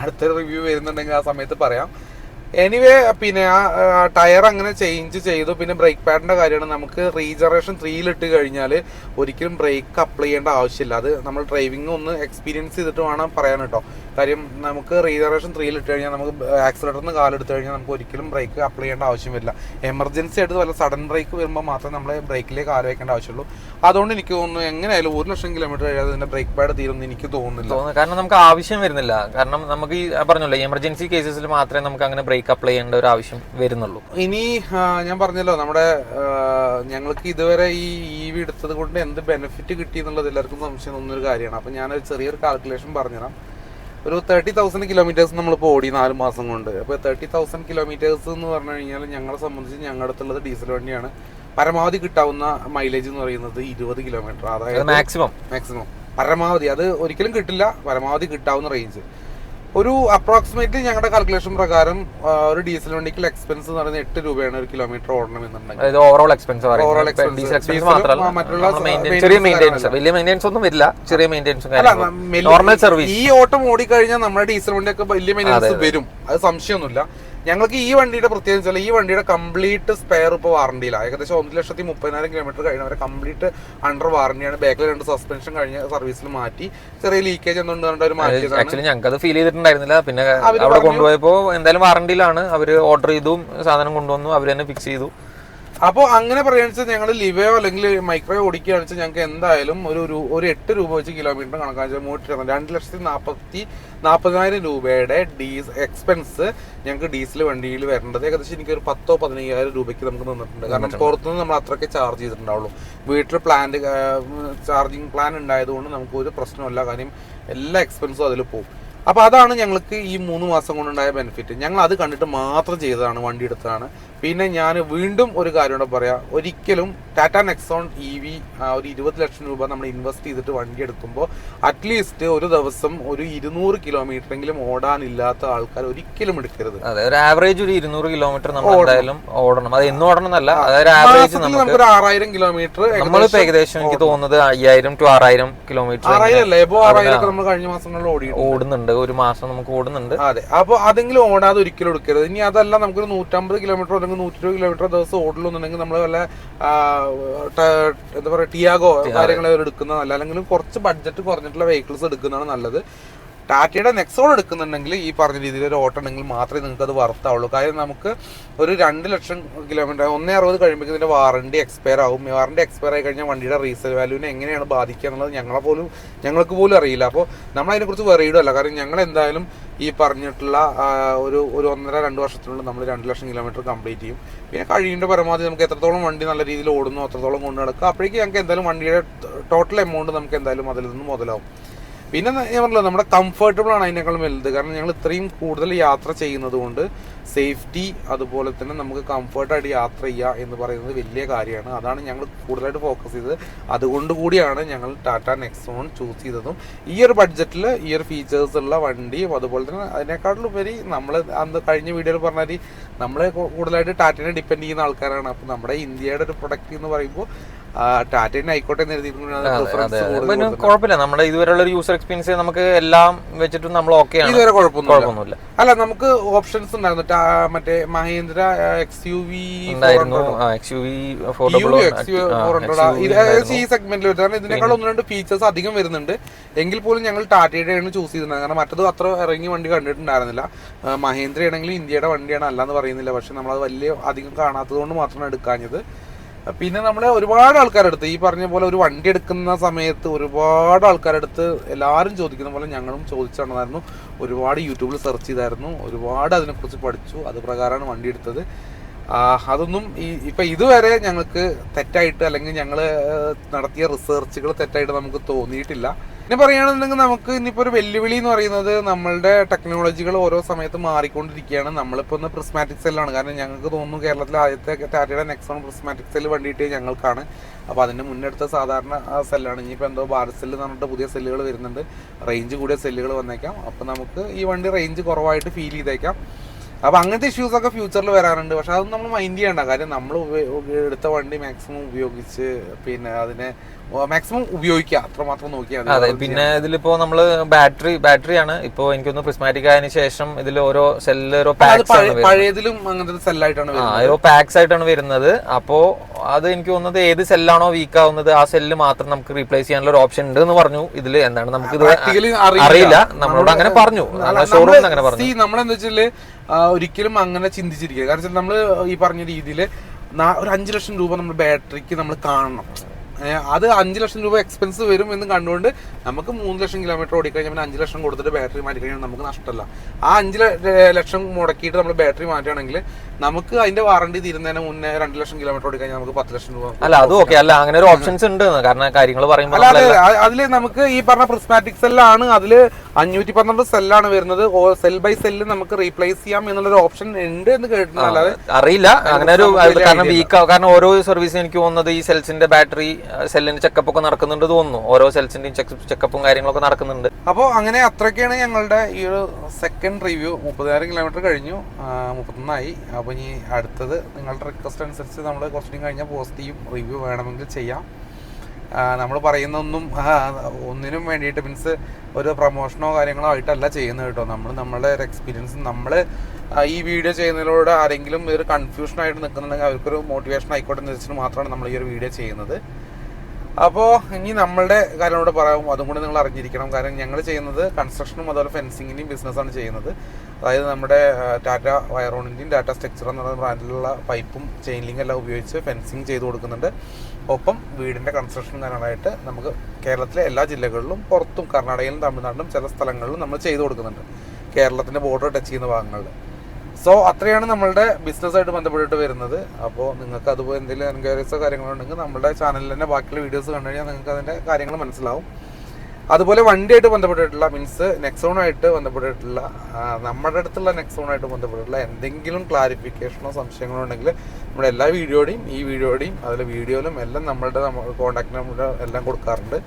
അടുത്ത റിവ്യൂ വരുന്നുണ്ടെങ്കിൽ ആ സമയത്ത് പറയാം. എനിവേ പിന്നെ ആ ടയർ അങ്ങനെ ചേഞ്ച് ചെയ്തു. പിന്നെ ബ്രേക്ക് പാഡിന്റെ കാര്യമാണ് നമുക്ക് റീജറേഷൻ ത്രീയിലിട്ട് കഴിഞ്ഞാൽ ഒരിക്കലും ബ്രേക്ക് അപ്ലൈ ചെയ്യേണ്ട ആവശ്യമില്ല. അത് നമ്മൾ ഡ്രൈവിംഗ് ഒന്ന് എക്സ്പീരിയൻസ് ചെയ്തിട്ട് വേണം പറയാൻ കേട്ടോ. കാര്യം നമുക്ക് റീജറേഷൻ ത്രീയിലിട്ട് കഴിഞ്ഞാൽ നമുക്ക് ആക്സിലേറ്ററിന് കാലെടുത്ത് കഴിഞ്ഞാൽ നമുക്ക് ഒരിക്കലും ബ്രേക്ക് അപ്ലൈ ചെയ്യേണ്ട ആവശ്യമില്ല. എമർജൻസി ആയിട്ട് വല്ല സഡൻ ബ്രേക്ക് വരുമ്പോൾ മാത്രമേ നമ്മളെ ബ്രേക്കിലേ കാൽ വയ്ക്കേണ്ട ആവശ്യമുള്ളൂ. അതുകൊണ്ട് എനിക്ക് തോന്നുന്നു എങ്ങനെയായാലും ഒരു ലക്ഷം കിലോമീറ്റർ കഴിയാതെ ഇതിന്റെ ബ്രേക്ക് പാഡ് തീരുമെന്ന് എനിക്ക് തോന്നുന്നില്ല. തോന്നുന്നു. കാരണം നമുക്ക് ആവശ്യം വരുന്നില്ല. കാരണം നമുക്ക് ഈ പറഞ്ഞല്ലോ എമർജൻസി കേസസിൽ മാത്രമേ നമുക്ക് അങ്ങനെ ബ്രേക്ക് അപ്ലൈ ചെയ്യേണ്ട ഒരു ആവശ്യം വരുന്നുള്ളൂ. ഇനി ഞാൻ പറഞ്ഞല്ലോ നമ്മുടെ ഞങ്ങൾക്ക് ഇതുവരെ ഈ ഇ വി എടുത്തത് കൊണ്ട് എന്ത് ബെനിഫിറ്റ് കിട്ടി എന്നുള്ളത് എല്ലാവർക്കും സംശയം ഒന്നൊരു ഒരു കാര്യമാണ്. അപ്പം ഞാനൊരു ചെറിയൊരു കാൽക്കുലേഷൻ പറഞ്ഞുതരാം. ഒരു തേർട്ടി തൗസൻഡ് കിലോമീറ്റേഴ്സ് നമ്മളിപ്പോൾ ഓടി നാല് മാസം കൊണ്ട്. അപ്പോൾ തേർട്ടി തൗസൻഡ് കിലോമീറ്റേഴ്സ് എന്ന് പറഞ്ഞു കഴിഞ്ഞാൽ ഞങ്ങളെ സംബന്ധിച്ച് ഞങ്ങളുടെ അടുത്തുള്ളത് ഡീസൽ വണ്ടിയാണ്. പരമാവധി കിട്ടാവുന്ന മൈലേജ് എന്ന് പറയുന്നത് ഇരുപത് കിലോമീറ്റർ അതായത് മാക്സിമം മാക്സിമം പരമാവധി. അത് ഒരിക്കലും കിട്ടില്ല. പരമാവധി കിട്ടാവുന്ന റേഞ്ച് ഒരു അപ്രോക്സിമേറ്റ്ലി ഞങ്ങളുടെ കാൽക്കുലേഷൻ പ്രകാരം ഒരു ഡീസൽ വണ്ടിക്കുള്ള എക്സ്പെൻസ് എന്ന് പറയുന്നത് എട്ട് രൂപയാണ് ഒരു കിലോമീറ്റർ ഓടണം എന്നുണ്ടെങ്കിൽ. Overall expense overall. Diesel expense മാത്രമല്ല. ചെറിയ മെയിന്റെനൻസ് വലിയ മെയിന്റെനൻസ് ഒന്നും വരില്ല. ചെറിയ മെയിന്റെനൻസും നോർമൽ സർവീസ് ഈ ഓട്ടം ഓടിക്കഴിഞ്ഞാൽ നമ്മുടെ ഡീസൽ വണ്ടിയൊക്കെ വലിയ മെയിന്റെനൻസ് വരും. അത് സംശയമൊന്നുമില്ല. ഞങ്ങൾക്ക് ഈ വണ്ടിയുടെ പ്രത്യേകത വെച്ചാൽ ഈ വണ്ടിയുടെ കംപ്ലീറ്റ് സ്പെയർ ഇപ്പോൾ വാറണ്ടിയിലാണ് ഏകദേശം ഒന്ന് ലക്ഷത്തി മുപ്പതിനായിരം കിലോമീറ്റർ കഴിഞ്ഞവരെ കംപ്ലീറ്റ് അണ്ടർ വാറണ്ടിയാണ് ബാക്കിൽ രണ്ട് സസ്പെൻഷൻ കഴിഞ്ഞ സർവീസിൽ മാറ്റി. ചെറിയ ലീക്കേജ് എന്തുകൊണ്ട് അവർ മാറ്റിയതാണ്. ആക്ച്വലി ഞങ്ങൾക്ക് അത് ഫീൽ ചെയ്തിട്ടുണ്ടായിരുന്നില്ല. പിന്നെ അവിടെ കൊണ്ടുപോയപ്പോൾ കൊണ്ടുപോയപ്പോ എന്തായാലും വാറണ്ടിയിലാണ് അവർ ഓർഡർ ചെയ്തു സാധനം കൊണ്ടുവന്നു അവർ തന്നെ ഫിക്സ് ചെയ്തു. അപ്പോൾ അങ്ങനെ പറയുകയാണെന്ന് വെച്ചാൽ ഞങ്ങൾ ലിവയോ അല്ലെങ്കിൽ മൈക്രോയോ ഓടിക്കുകയാണെന്ന് വെച്ചാൽ ഞങ്ങൾക്ക് എന്തായാലും ഒരു ഒരു ഒരു എട്ട് രൂപ വെച്ച് കിലോമീറ്റർ കണക്കാച്ചാൽ മൂട്ടി രണ്ട് ലക്ഷത്തി നാൽപ്പത്തി നാൽപ്പതിനായിരം രൂപയുടെ ഡീസ് എക്സ്പെൻസ് ഞങ്ങൾക്ക് ഡീസൽ വണ്ടിയിൽ വരേണ്ടത്. ഏകദേശം എനിക്ക് ഒരു പത്തോ പതിനയ്യായിരം രൂപയ്ക്ക് നമുക്ക് നിന്നിട്ടുണ്ട്. കാരണം പുറത്തുനിന്ന് നമ്മൾ അത്രയ്ക്ക് ചാർജ് ചെയ്തിട്ടുണ്ടാവുള്ളൂ. വീട്ടിൽ പ്ലാൻ ചാർജിങ് പ്ലാൻ ഉണ്ടായതുകൊണ്ട് നമുക്ക് ഒരു പ്രശ്നമല്ല കാര്യം എല്ലാ എക്സ്പെൻസും അതിൽ പോകും അപ്പോൾ അതാണ് ഞങ്ങൾക്ക് ഈ മൂന്ന് മാസം കൊണ്ടുണ്ടായ ബെനിഫിറ്റ് ഞങ്ങൾ അത് കണ്ടിട്ട് മാത്രം ചെയ്തതാണ് വണ്ടി എടുത്തതാണ്. പിന്നെ ഞാൻ വീണ്ടും ഒരു കാര്യം കൂടെ പറയാം. ഒരിക്കലും ടാറ്റ നെക്സോൺ ഇ വി ഒരു ഇരുപത് ലക്ഷം രൂപ നമ്മൾ ഇൻവെസ്റ്റ് ചെയ്തിട്ട് വണ്ടി എടുക്കുമ്പോൾ അറ്റ്ലീസ്റ്റ് ഒരു ദിവസം ഒരു ഇരുന്നൂറ് കിലോമീറ്റർ എങ്കിലും ഓടാനില്ലാത്ത ആൾക്കാർ ഒരിക്കലും എടുക്കരുത്. അതെ ഒരു ആവറേജ് ഒരു ഇരുന്നൂറ് കിലോമീറ്റർ നമ്മൾ എന്തായാലും ഓടണം. അത് എന്ന് ഓടണം എന്നല്ല അതായത് ആവറേജ് നമുക്ക് ഒരു ആറായിരം കിലോമീറ്റർ നമ്മളിപ്പോ ഏകദേശം എനിക്ക് തോന്നുന്നത് അയ്യായിരം ടു ആറായിരം കിലോമീറ്റർ ആറായിരം അല്ലേ? ആറായിരം നമ്മൾ കഴിഞ്ഞ മാസങ്ങളിൽ ഓടി ഓടുന്നുണ്ട്. ഒരു മാസം നമുക്ക് ഓടുന്നുണ്ട്. അതെ. അപ്പൊ അതെങ്കിലും ഓടാതെ ഒരിക്കലും എടുക്കരുത്. ഇനി അതല്ല നമുക്കൊരു നൂറ്റമ്പത് കിലോമീറ്റർ അല്ലെങ്കിൽ നൂറ്റി ഇരുപത് കിലോമീറ്റർ ദിവസം ഓടലുന്നുണ്ടെങ്കിൽ നമ്മൾ വല്ല എന്താ പറയുക ടിയാഗോ കാര്യങ്ങളെ എടുക്കുന്നതല്ല. അല്ലെങ്കിൽ കുറച്ച് ബഡ്ജറ്റ് കുറഞ്ഞിട്ടുള്ള വെഹിക്കിൾസ് എടുക്കുന്നതാണ് നല്ലത്. ടാറ്റയുടെ നെക്സോൺ എടുക്കുന്നുണ്ടെങ്കിൽ ഈ പറഞ്ഞ രീതിയിൽ ഒരു ഓട്ടം ഉണ്ടെങ്കിൽ മാത്രമേ നിങ്ങൾക്ക് അത് വർത്താവുള്ളൂ. കാര്യം നമുക്ക് ഒരു രണ്ട് ലക്ഷം കിലോമീറ്റർ ഒന്നേ അറുപത് കഴിയുമ്പോൾ ഇതിന്റെ വാറണ്ടി എക്സ്പയർ ആവും. വാറണ്ടി എക്സ്പയർ ആയി കഴിഞ്ഞാൽ വണ്ടിയുടെ റീസെയിൽ വാല്യൂവിനെ എങ്ങനെയാണ് ബാധിക്കുക എന്നുള്ളത് ഞങ്ങളെ പോലും ഞങ്ങൾക്ക് പോലും അറിയില്ല. അപ്പോൾ നമ്മൾ അതിനെക്കുറിച്ച് വെറിയിടും അല്ല. കാരണം ഞങ്ങൾ എന്തായാലും ഈ പറഞ്ഞിട്ടുള്ള ഒരു ഒരു ഒന്നര രണ്ട് വർഷത്തിനുള്ളിൽ നമ്മൾ രണ്ട് ലക്ഷം കിലോമീറ്റർ കംപ്ലീറ്റ് ചെയ്യും. പിന്നെ കഴിയേണ്ട പരമാവധി നമുക്ക് എത്രത്തോളം വണ്ടി നല്ല രീതിയിൽ ഓടുന്നു അത്രത്തോളം കൊണ്ട് നടക്കുക അപ്പോഴേക്കും ഞങ്ങൾക്ക് എന്തായാലും വണ്ടിയുടെ ടോട്ടൽ എമൗണ്ട് നമുക്ക് എന്തായാലും അതിൽ നിന്ന് മുതലാവും. പിന്നെ ഞാൻ പറഞ്ഞല്ലോ നമ്മുടെ കംഫർട്ടബിൾ ആണ് അതിനേക്കാളും വലുത്. കാരണം ഞങ്ങൾ ഇത്രയും കൂടുതൽ യാത്ര ചെയ്യുന്നത് കൊണ്ട് സേഫ്റ്റി അതുപോലെ തന്നെ നമുക്ക് കംഫർട്ടായിട്ട് യാത്ര ചെയ്യുക എന്ന് പറയുന്നത് വലിയ കാര്യമാണ്. അതാണ് ഞങ്ങൾ കൂടുതലായിട്ട് ഫോക്കസ് ചെയ്തത്. അതുകൊണ്ട് കൂടിയാണ് ഞങ്ങൾ ടാറ്റ നെക്സോൺ ചൂസ് ചെയ്തതും. ഈ ഒരു ബഡ്ജറ്റിൽ ഈ ഒരു ഫീച്ചേഴ്സ് ഉള്ള വണ്ടിയും അതുപോലെ തന്നെ അതിനേക്കാളും ഉപരി നമ്മൾ അന്ന് കഴിഞ്ഞ വീഡിയോയിൽ പറഞ്ഞാൽ നമ്മൾ കൂടുതലായിട്ട് ടാറ്റനെ ഡിപ്പെൻഡ് ചെയ്യുന്ന ആൾക്കാരാണ്. അപ്പോൾ നമ്മുടെ ഇന്ത്യയുടെ ഒരു പ്രൊഡക്റ്റ് എന്ന് പറയുമ്പോൾ ടാറ്റനെ ആയിക്കോട്ടെ അതെ കുഴപ്പമില്ല. നമ്മുടെ ഇതുവരെയുള്ള ഒരു യൂസർ എക്സ്പീരിയൻസ് നമുക്ക് എല്ലാം വെച്ചിട്ടും നമ്മൾ ഓക്കെ ഇതുവരെ കുഴപ്പമൊന്നുമില്ല. അല്ല നമുക്ക് ഓപ്ഷൻസ് ഉണ്ടായിരുന്നു. മറ്റേ മഹേന്ദ്ര എക്സ് യു വി ഈ സെഗ്മെന്റിൽ വരുന്നത് ഇതിനേക്കാൾ ഒന്ന് രണ്ട് ഫീച്ചേഴ്സ് അധികം വരുന്നുണ്ട്. എങ്കിൽ പോലും ഞങ്ങൾ ടാറ്റയുടെയാണ് ചൂസ് ചെയ്തിട്ടുണ്ടായിരുന്നത് കാരണം മറ്റത് അത്ര ഇറങ്ങി വണ്ടി കണ്ടിട്ടുണ്ടായിരുന്നില്ല. മഹേന്ദ്ര ആണെങ്കിലും ഇന്ത്യയുടെ വണ്ടിയാണ് അല്ലാന്ന് പറയുന്നില്ല. പക്ഷെ നമ്മളത് വലിയ അധികം കാണാത്തത് കൊണ്ട് മാത്രമാണ് എടുക്കാഞ്ഞത്. പിന്നെ നമ്മളെ ഒരുപാട് ആൾക്കാരെടുത്ത് ഈ പറഞ്ഞ പോലെ ഒരു വണ്ടി എടുക്കുന്ന സമയത്ത് ഒരുപാട് ആൾക്കാരെടുത്ത് എല്ലാവരും ചോദിക്കുന്ന പോലെ ഞങ്ങളും ചോദിച്ചിട്ടുണ്ടായിരുന്നു ഒരുപാട് യൂട്യൂബിൽ സെർച്ച് ചെയ്തായിരുന്നു. ഒരുപാട് അതിനെക്കുറിച്ച് പഠിച്ചു. അത് പ്രകാരമാണ് വണ്ടി എടുത്തത്. അതൊന്നും ഈ ഇപ്പം ഇതുവരെ ഞങ്ങൾക്ക് തെറ്റായിട്ട് അല്ലെങ്കിൽ ഞങ്ങൾ നടത്തിയ റിസർച്ചുകൾ തെറ്റായിട്ട് നമുക്ക് തോന്നിയിട്ടില്ല. പിന്നെ പറയുകയാണെന്നുണ്ടെങ്കിൽ നമുക്ക് ഇനിയിപ്പോൾ ഒരു വെല്ലുവിളി എന്ന് പറയുന്നത് നമ്മളുടെ ടെക്നോളജികൾ ഓരോ സമയത്ത് മാറിക്കൊണ്ടിരിക്കുകയാണ്. നമ്മളിപ്പോൾ ഒന്ന് പ്രിസ്മാറ്റിക് സെല്ലാണ് കാരണം ഞങ്ങൾക്ക് തോന്നുന്നു കേരളത്തിൽ ആദ്യത്തെ ടാറ്റയുടെ നെക്സോൺ പ്രിസ്മാറ്റിക് സെല്ല് വണ്ടിയിട്ട് ഞങ്ങൾക്കാണ്. അപ്പോൾ അതിന്റെ മുന്നെടുത്ത സാധാരണ സെല്ലാണ് ഇനിയിപ്പോൾ എന്തോ ഭാരത് സെല്ല് എന്ന് പറഞ്ഞിട്ട് പുതിയ സെല്ലുകൾ വരുന്നുണ്ട്. റേഞ്ച് കൂടിയ സെല്ലുകൾ വന്നേക്കാം. അപ്പോൾ നമുക്ക് ഈ വണ്ടി റേഞ്ച് കുറവായിട്ട് ഫീൽ ചെയ്തേക്കാം. അപ്പൊ അങ്ങനത്തെ ഇഷ്യൂസ് ഒക്കെ ഫ്യൂച്ചറിൽ വരാറുണ്ട്. പക്ഷെ അതൊന്നും നമ്മൾ മൈൻഡ് ചെയ്യണ്ട. കാര്യം നമ്മൾ എടുത്ത വണ്ടി മാക്സിമം ഉപയോഗിച്ച് പിന്നെ അതിനെ മാക്സിമം ഉപയോഗിക്കുക അത്രമാത്രം നോക്കിയാൽ. അതെ പിന്നെ ഇതിലിപ്പോ നമ്മൾ ബാറ്ററി ബാറ്ററി ആണ് ഇപ്പോ എനിക്കൊന്ന് പ്രിസ്മാറ്റിക് ആയതിനു ശേഷം ഇതിൽ ഓരോ സെല്ല് ഓരോ പഴയതിലും അങ്ങനത്തെ സെല്ലായിട്ടാണ് ഓരോ പാക്സ് ആയിട്ടാണ് വരുന്നത്. അപ്പോ അത് എനിക്ക് തോന്നുന്നത് ഏത് സെല്ലാണോ വീക്ക് ആവുന്നത് ആ സെല്ല് മാത്രം നമുക്ക് റീപ്ലേസ് ചെയ്യാനുള്ള ഒരു ഓപ്ഷൻ ഉണ്ട് എന്ന് പറഞ്ഞു. ഇതിൽ എന്താണ് നമുക്ക് ഇത് അറിയില്ല. നമ്മളോട് അങ്ങനെ പറഞ്ഞു. ഷോറൂമിൽ അങ്ങനെ പറഞ്ഞു. നമ്മളെന്താ വെച്ചാൽ ഒരിക്കലും അങ്ങനെ ചിന്തിച്ചിരിക്കുക കാരണം വെച്ചാൽ നമ്മൾ ഈ പറഞ്ഞ രീതിയിൽ ഒരു അഞ്ചു ലക്ഷം രൂപ നമ്മൾ ബാറ്ററിക്ക് നമ്മൾ കാണണം. അത് അഞ്ച് ലക്ഷം രൂപ എക്സ്പെൻസ് വരും എന്ന് കണ്ടുകൊണ്ട് നമുക്ക് മൂന്ന് ലക്ഷം കിലോമീറ്റർ ഓടിക്കഴിഞ്ഞാൽ പിന്നെ അഞ്ച് ലക്ഷം കൊടുത്തിട്ട് ബാറ്ററി മാറ്റി കഴിഞ്ഞാൽ നമുക്ക് നഷ്ടമല്ല ആ അഞ്ച് ലക്ഷം മുടക്കിയിട്ട് നമ്മൾ ബാറ്ററി മാറ്റുകയാണെങ്കിൽ നമുക്ക് അതിന്റെ വാറണ്ടി തീരുന്നതിന് മുന്നേ രണ്ട് ലക്ഷം കിലോമീറ്റർ ഓടിക്കഴിഞ്ഞാൽ നമുക്ക് പത്ത് ലക്ഷം രൂപ അല്ല അത് ഓക്കെ. അല്ല അങ്ങനെ ഒരു ഓപ്ഷൻസ് ഉണ്ട് കാരണം കാര്യങ്ങൾ പറയുമ്പോൾ അതിൽ അതിൽ നമുക്ക് ഈ പറഞ്ഞ പ്രിസ്മാറ്റിക്സ് എല്ലാം ആണ് അതിൽ അഞ്ഞൂറ്റി പന്ത്രണ്ട് സെല്ലാണ് വരുന്നത്. സെൽ ബൈ സെല്ല് നമുക്ക് റീപ്ലേസ് ചെയ്യാം എന്നുള്ളൊരു ഓപ്ഷൻ ഉണ്ട് എന്ന് കേട്ടിട്ടുണ്ട്. അല്ലാതെ അറിയില്ല. അങ്ങനെ ഒരു കാരണം വീക്ക് കാരണം ഓരോ സർവീസ് എനിക്ക് തോന്നുന്നത് ഈ സെൽസിന്റെ ബാറ്ററി സെല്ലിന്റെ ചെക്കപ്പ് ഒക്കെ നടക്കുന്നുണ്ട് തോന്നുന്നു. ഓരോ സെൽസിന്റെയും ചെക്കപ്പും കാര്യങ്ങളൊക്കെ നടക്കുന്നുണ്ട്. അപ്പോൾ അങ്ങനെ അത്രയ്ക്കാണ് ഞങ്ങളുടെ ഈ ഒരു സെക്കൻഡ് റിവ്യൂ മുപ്പതിനായിരം കിലോമീറ്റർ കഴിഞ്ഞു. മുപ്പത്തൊന്നായി. അപ്പോൾ ഇനി അടുത്തത് നിങ്ങളുടെ റിക്വസ്റ്റ് അനുസരിച്ച് നമ്മൾ കുറച്ചും കഴിഞ്ഞാൽ പോസ്റ്റ് ചെയ്യും റിവ്യൂ വേണമെങ്കിൽ ചെയ്യാം. നമ്മൾ പറയുന്നൊന്നും ഒന്നും ഒന്നിനും വേണ്ടിയിട്ട് മീൻസ് ഒരു പ്രൊമോഷനോ കാര്യങ്ങളോ ആയിട്ടല്ല ചെയ്യുന്നത് കേട്ടോ. നമ്മൾ നമ്മളുടെ ഒരു എക്സ്പീരിയൻസ് നമ്മൾ ഈ വീഡിയോ ചെയ്യുന്നതിലൂടെ ആരെങ്കിലും ഒരു കൺഫ്യൂഷൻ ആയിട്ട് നിൽക്കുന്നുണ്ടെങ്കിൽ അവർക്കൊരു മോട്ടിവേഷൻ ആയിക്കോട്ടെ എന്ന് വെച്ചിട്ട് മാത്രമാണ് നമ്മൾ ഈ ഒരു വീഡിയോ ചെയ്യുന്നത്. അപ്പോൾ ഇനി നമ്മളുടെ കാര്യം കൂടെ പറയാം. അതും കൂടെ നിങ്ങൾ അറിഞ്ഞിരിക്കണം. കാരണം ഞങ്ങൾ ചെയ്യുന്നത് കൺസ്ട്രക്ഷനും അതുപോലെ ഫെൻസിങ്ങിന്റെയും ബിസിനസ്സാണ് ചെയ്യുന്നത്. അതായത് നമ്മുടെ ടാറ്റ വയറോണിന്റെയും ടാറ്റ സ്ട്രക്ചർ എന്ന് പറയുന്ന ബ്രാൻഡിലുള്ള പൈപ്പും ചെയിൻ ലിങ്ക് എല്ലാം ഉപയോഗിച്ച് ഫെൻസിങ് ചെയ്ത് കൊടുക്കുന്നുണ്ട്. ഒപ്പം വീടിന്റെ കൺസ്ട്രക്ഷൻ കാര്യങ്ങളായിട്ട് നമുക്ക് കേരളത്തിലെ എല്ലാ ജില്ലകളിലും പുറത്തും കർണാടകയിലും തമിഴ്നാട്ടിലും ചില സ്ഥലങ്ങളിലും നമ്മൾ ചെയ്തു കൊടുക്കുന്നുണ്ട്. കേരളത്തിന്റെ ബോർഡർ ടച്ച് ചെയ്യുന്ന ഭാഗങ്ങളിൽ സോ അത്രയാണ് നമ്മളുടെ ബിസിനസ്സായിട്ട് ബന്ധപ്പെട്ടിട്ട് വരുന്നത്. അപ്പോൾ നിങ്ങൾക്ക് അതുപോലെ എന്തെങ്കിലും എൻക്വയറീസോ കാര്യങ്ങളുണ്ടെങ്കിൽ നമ്മുടെ ചാനലിൽ തന്നെ ബാക്കിയുള്ള വീഡിയോസ് കണ്ടു കഴിഞ്ഞാൽ നിങ്ങൾക്ക് അതിന്റെ കാര്യങ്ങൾ മനസ്സിലാവും. അതുപോലെ വണ്ടിയായിട്ട് ബന്ധപ്പെട്ടിട്ടുള്ള മീൻസ് നെക്സോണായിട്ട് ബന്ധപ്പെട്ടിട്ടുള്ള നമ്മുടെ അടുത്തുള്ള നെക്സോണായിട്ട് ബന്ധപ്പെട്ടിട്ടുള്ള എന്തെങ്കിലും ക്ലാരിഫിക്കേഷനോ സംശയങ്ങളോ ഉണ്ടെങ്കിൽ നമ്മുടെ എല്ലാ വീഡിയോയുടെയും ഈ വീഡിയോയുടെയും അതിലെ വീഡിയോയിലും എല്ലാം നമ്മളുടെ കോൺടാക്ട് നമ്പർ എല്ലാം കൊടുക്കാറുണ്ട്.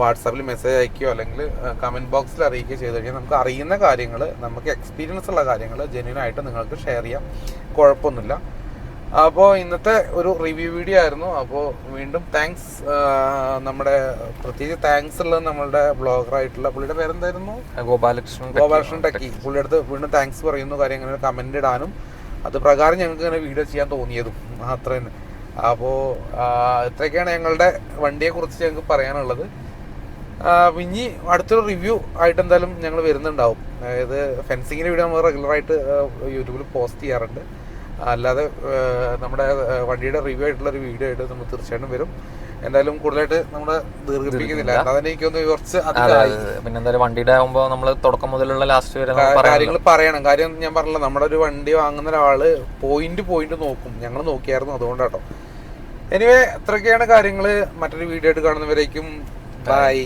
വാട്സാപ്പിൽ മെസ്സേജ് അയക്കുകയോ അല്ലെങ്കിൽ കമന്റ് ബോക്സിൽ അറിയിക്കുകയോ ചെയ്ത് കഴിഞ്ഞാൽ നമുക്ക് അറിയുന്ന കാര്യങ്ങൾ നമുക്ക് എക്സ്പീരിയൻസ് ഉള്ള കാര്യങ്ങൾ ജെന്യൂനായിട്ട് നിങ്ങൾക്ക് ഷെയർ ചെയ്യാം. കുഴപ്പമൊന്നുമില്ല. അപ്പോൾ ഇന്നത്തെ ഒരു റിവ്യൂ വീഡിയോ ആയിരുന്നു. അപ്പോൾ വീണ്ടും താങ്ക്സ് നമ്മുടെ പ്രത്യേകിച്ച് താങ്ക്സ് ഉള്ളത് നമ്മളുടെ ബ്ലോഗറായിട്ടുള്ള പുള്ളിയുടെ പേരെന്തായിരുന്നു? ഗോപാലകൃഷ്ണൻ ഗോപാലകൃഷ്ണൻ ടക്കി പുള്ളിയുടെ അടുത്ത് വീണ്ടും താങ്ക്സ് പറയുന്നു കാര്യം ഇങ്ങനെ കമന്റ് ഇടാനും. അത് പ്രകാരം ഞങ്ങൾക്ക് ഇങ്ങനെ വീഡിയോ ചെയ്യാൻ തോന്നിയതും. അത്ര തന്നെ. അപ്പോൾ ഇത്രയൊക്കെയാണ് ഞങ്ങളുടെ വണ്ടിയെ കുറിച്ച് ഞങ്ങൾക്ക് പറയാനുള്ളത്. ഇനി അടുത്തൊരു റിവ്യൂ ആയിട്ട് എന്തായാലും ഞങ്ങൾ വരുന്നുണ്ടാവും. അതായത് ഫെൻസിങ്ങിന്റെ വീഡിയോ നമ്മൾ റെഗുലറായിട്ട് യൂട്യൂബിൽ പോസ്റ്റ് ചെയ്യാറുണ്ട്. അല്ലാതെ നമ്മുടെ വണ്ടിയുടെ റിവ്യൂ ആയിട്ടുള്ള ഒരു വീഡിയോ ആയിട്ട് നമ്മൾ തീർച്ചയായിട്ടും വരും. എന്തായാലും കൂടുതലായിട്ട് നമ്മൾ ദീർഘിപ്പിക്കുന്നില്ല. എനിക്കൊന്ന് കുറച്ച് പിന്നെന്തായാലും പിന്നെ എന്തായാലും വണ്ടിയുടെ ആകുമ്പോൾ നമ്മൾ തുടക്കം മുതലുള്ള ലാസ്റ്റ് വരെ കാര്യങ്ങൾ പറയണം. കാര്യം ഞാൻ പറഞ്ഞില്ല നമ്മുടെ ഒരു വണ്ടി വാങ്ങുന്ന ഒരാൾ പോയിന്റ് പോയിന്റ് നോക്കും. ഞങ്ങൾ നോക്കിയായിരുന്നു അതുകൊണ്ടാട്ടോ. എനിവേ ഇത്രയൊക്കെയാണ് കാര്യങ്ങൾ മറ്റൊരു വീഡിയോ ആയിട്ട് കാണുന്നവരേക്കും ബൈ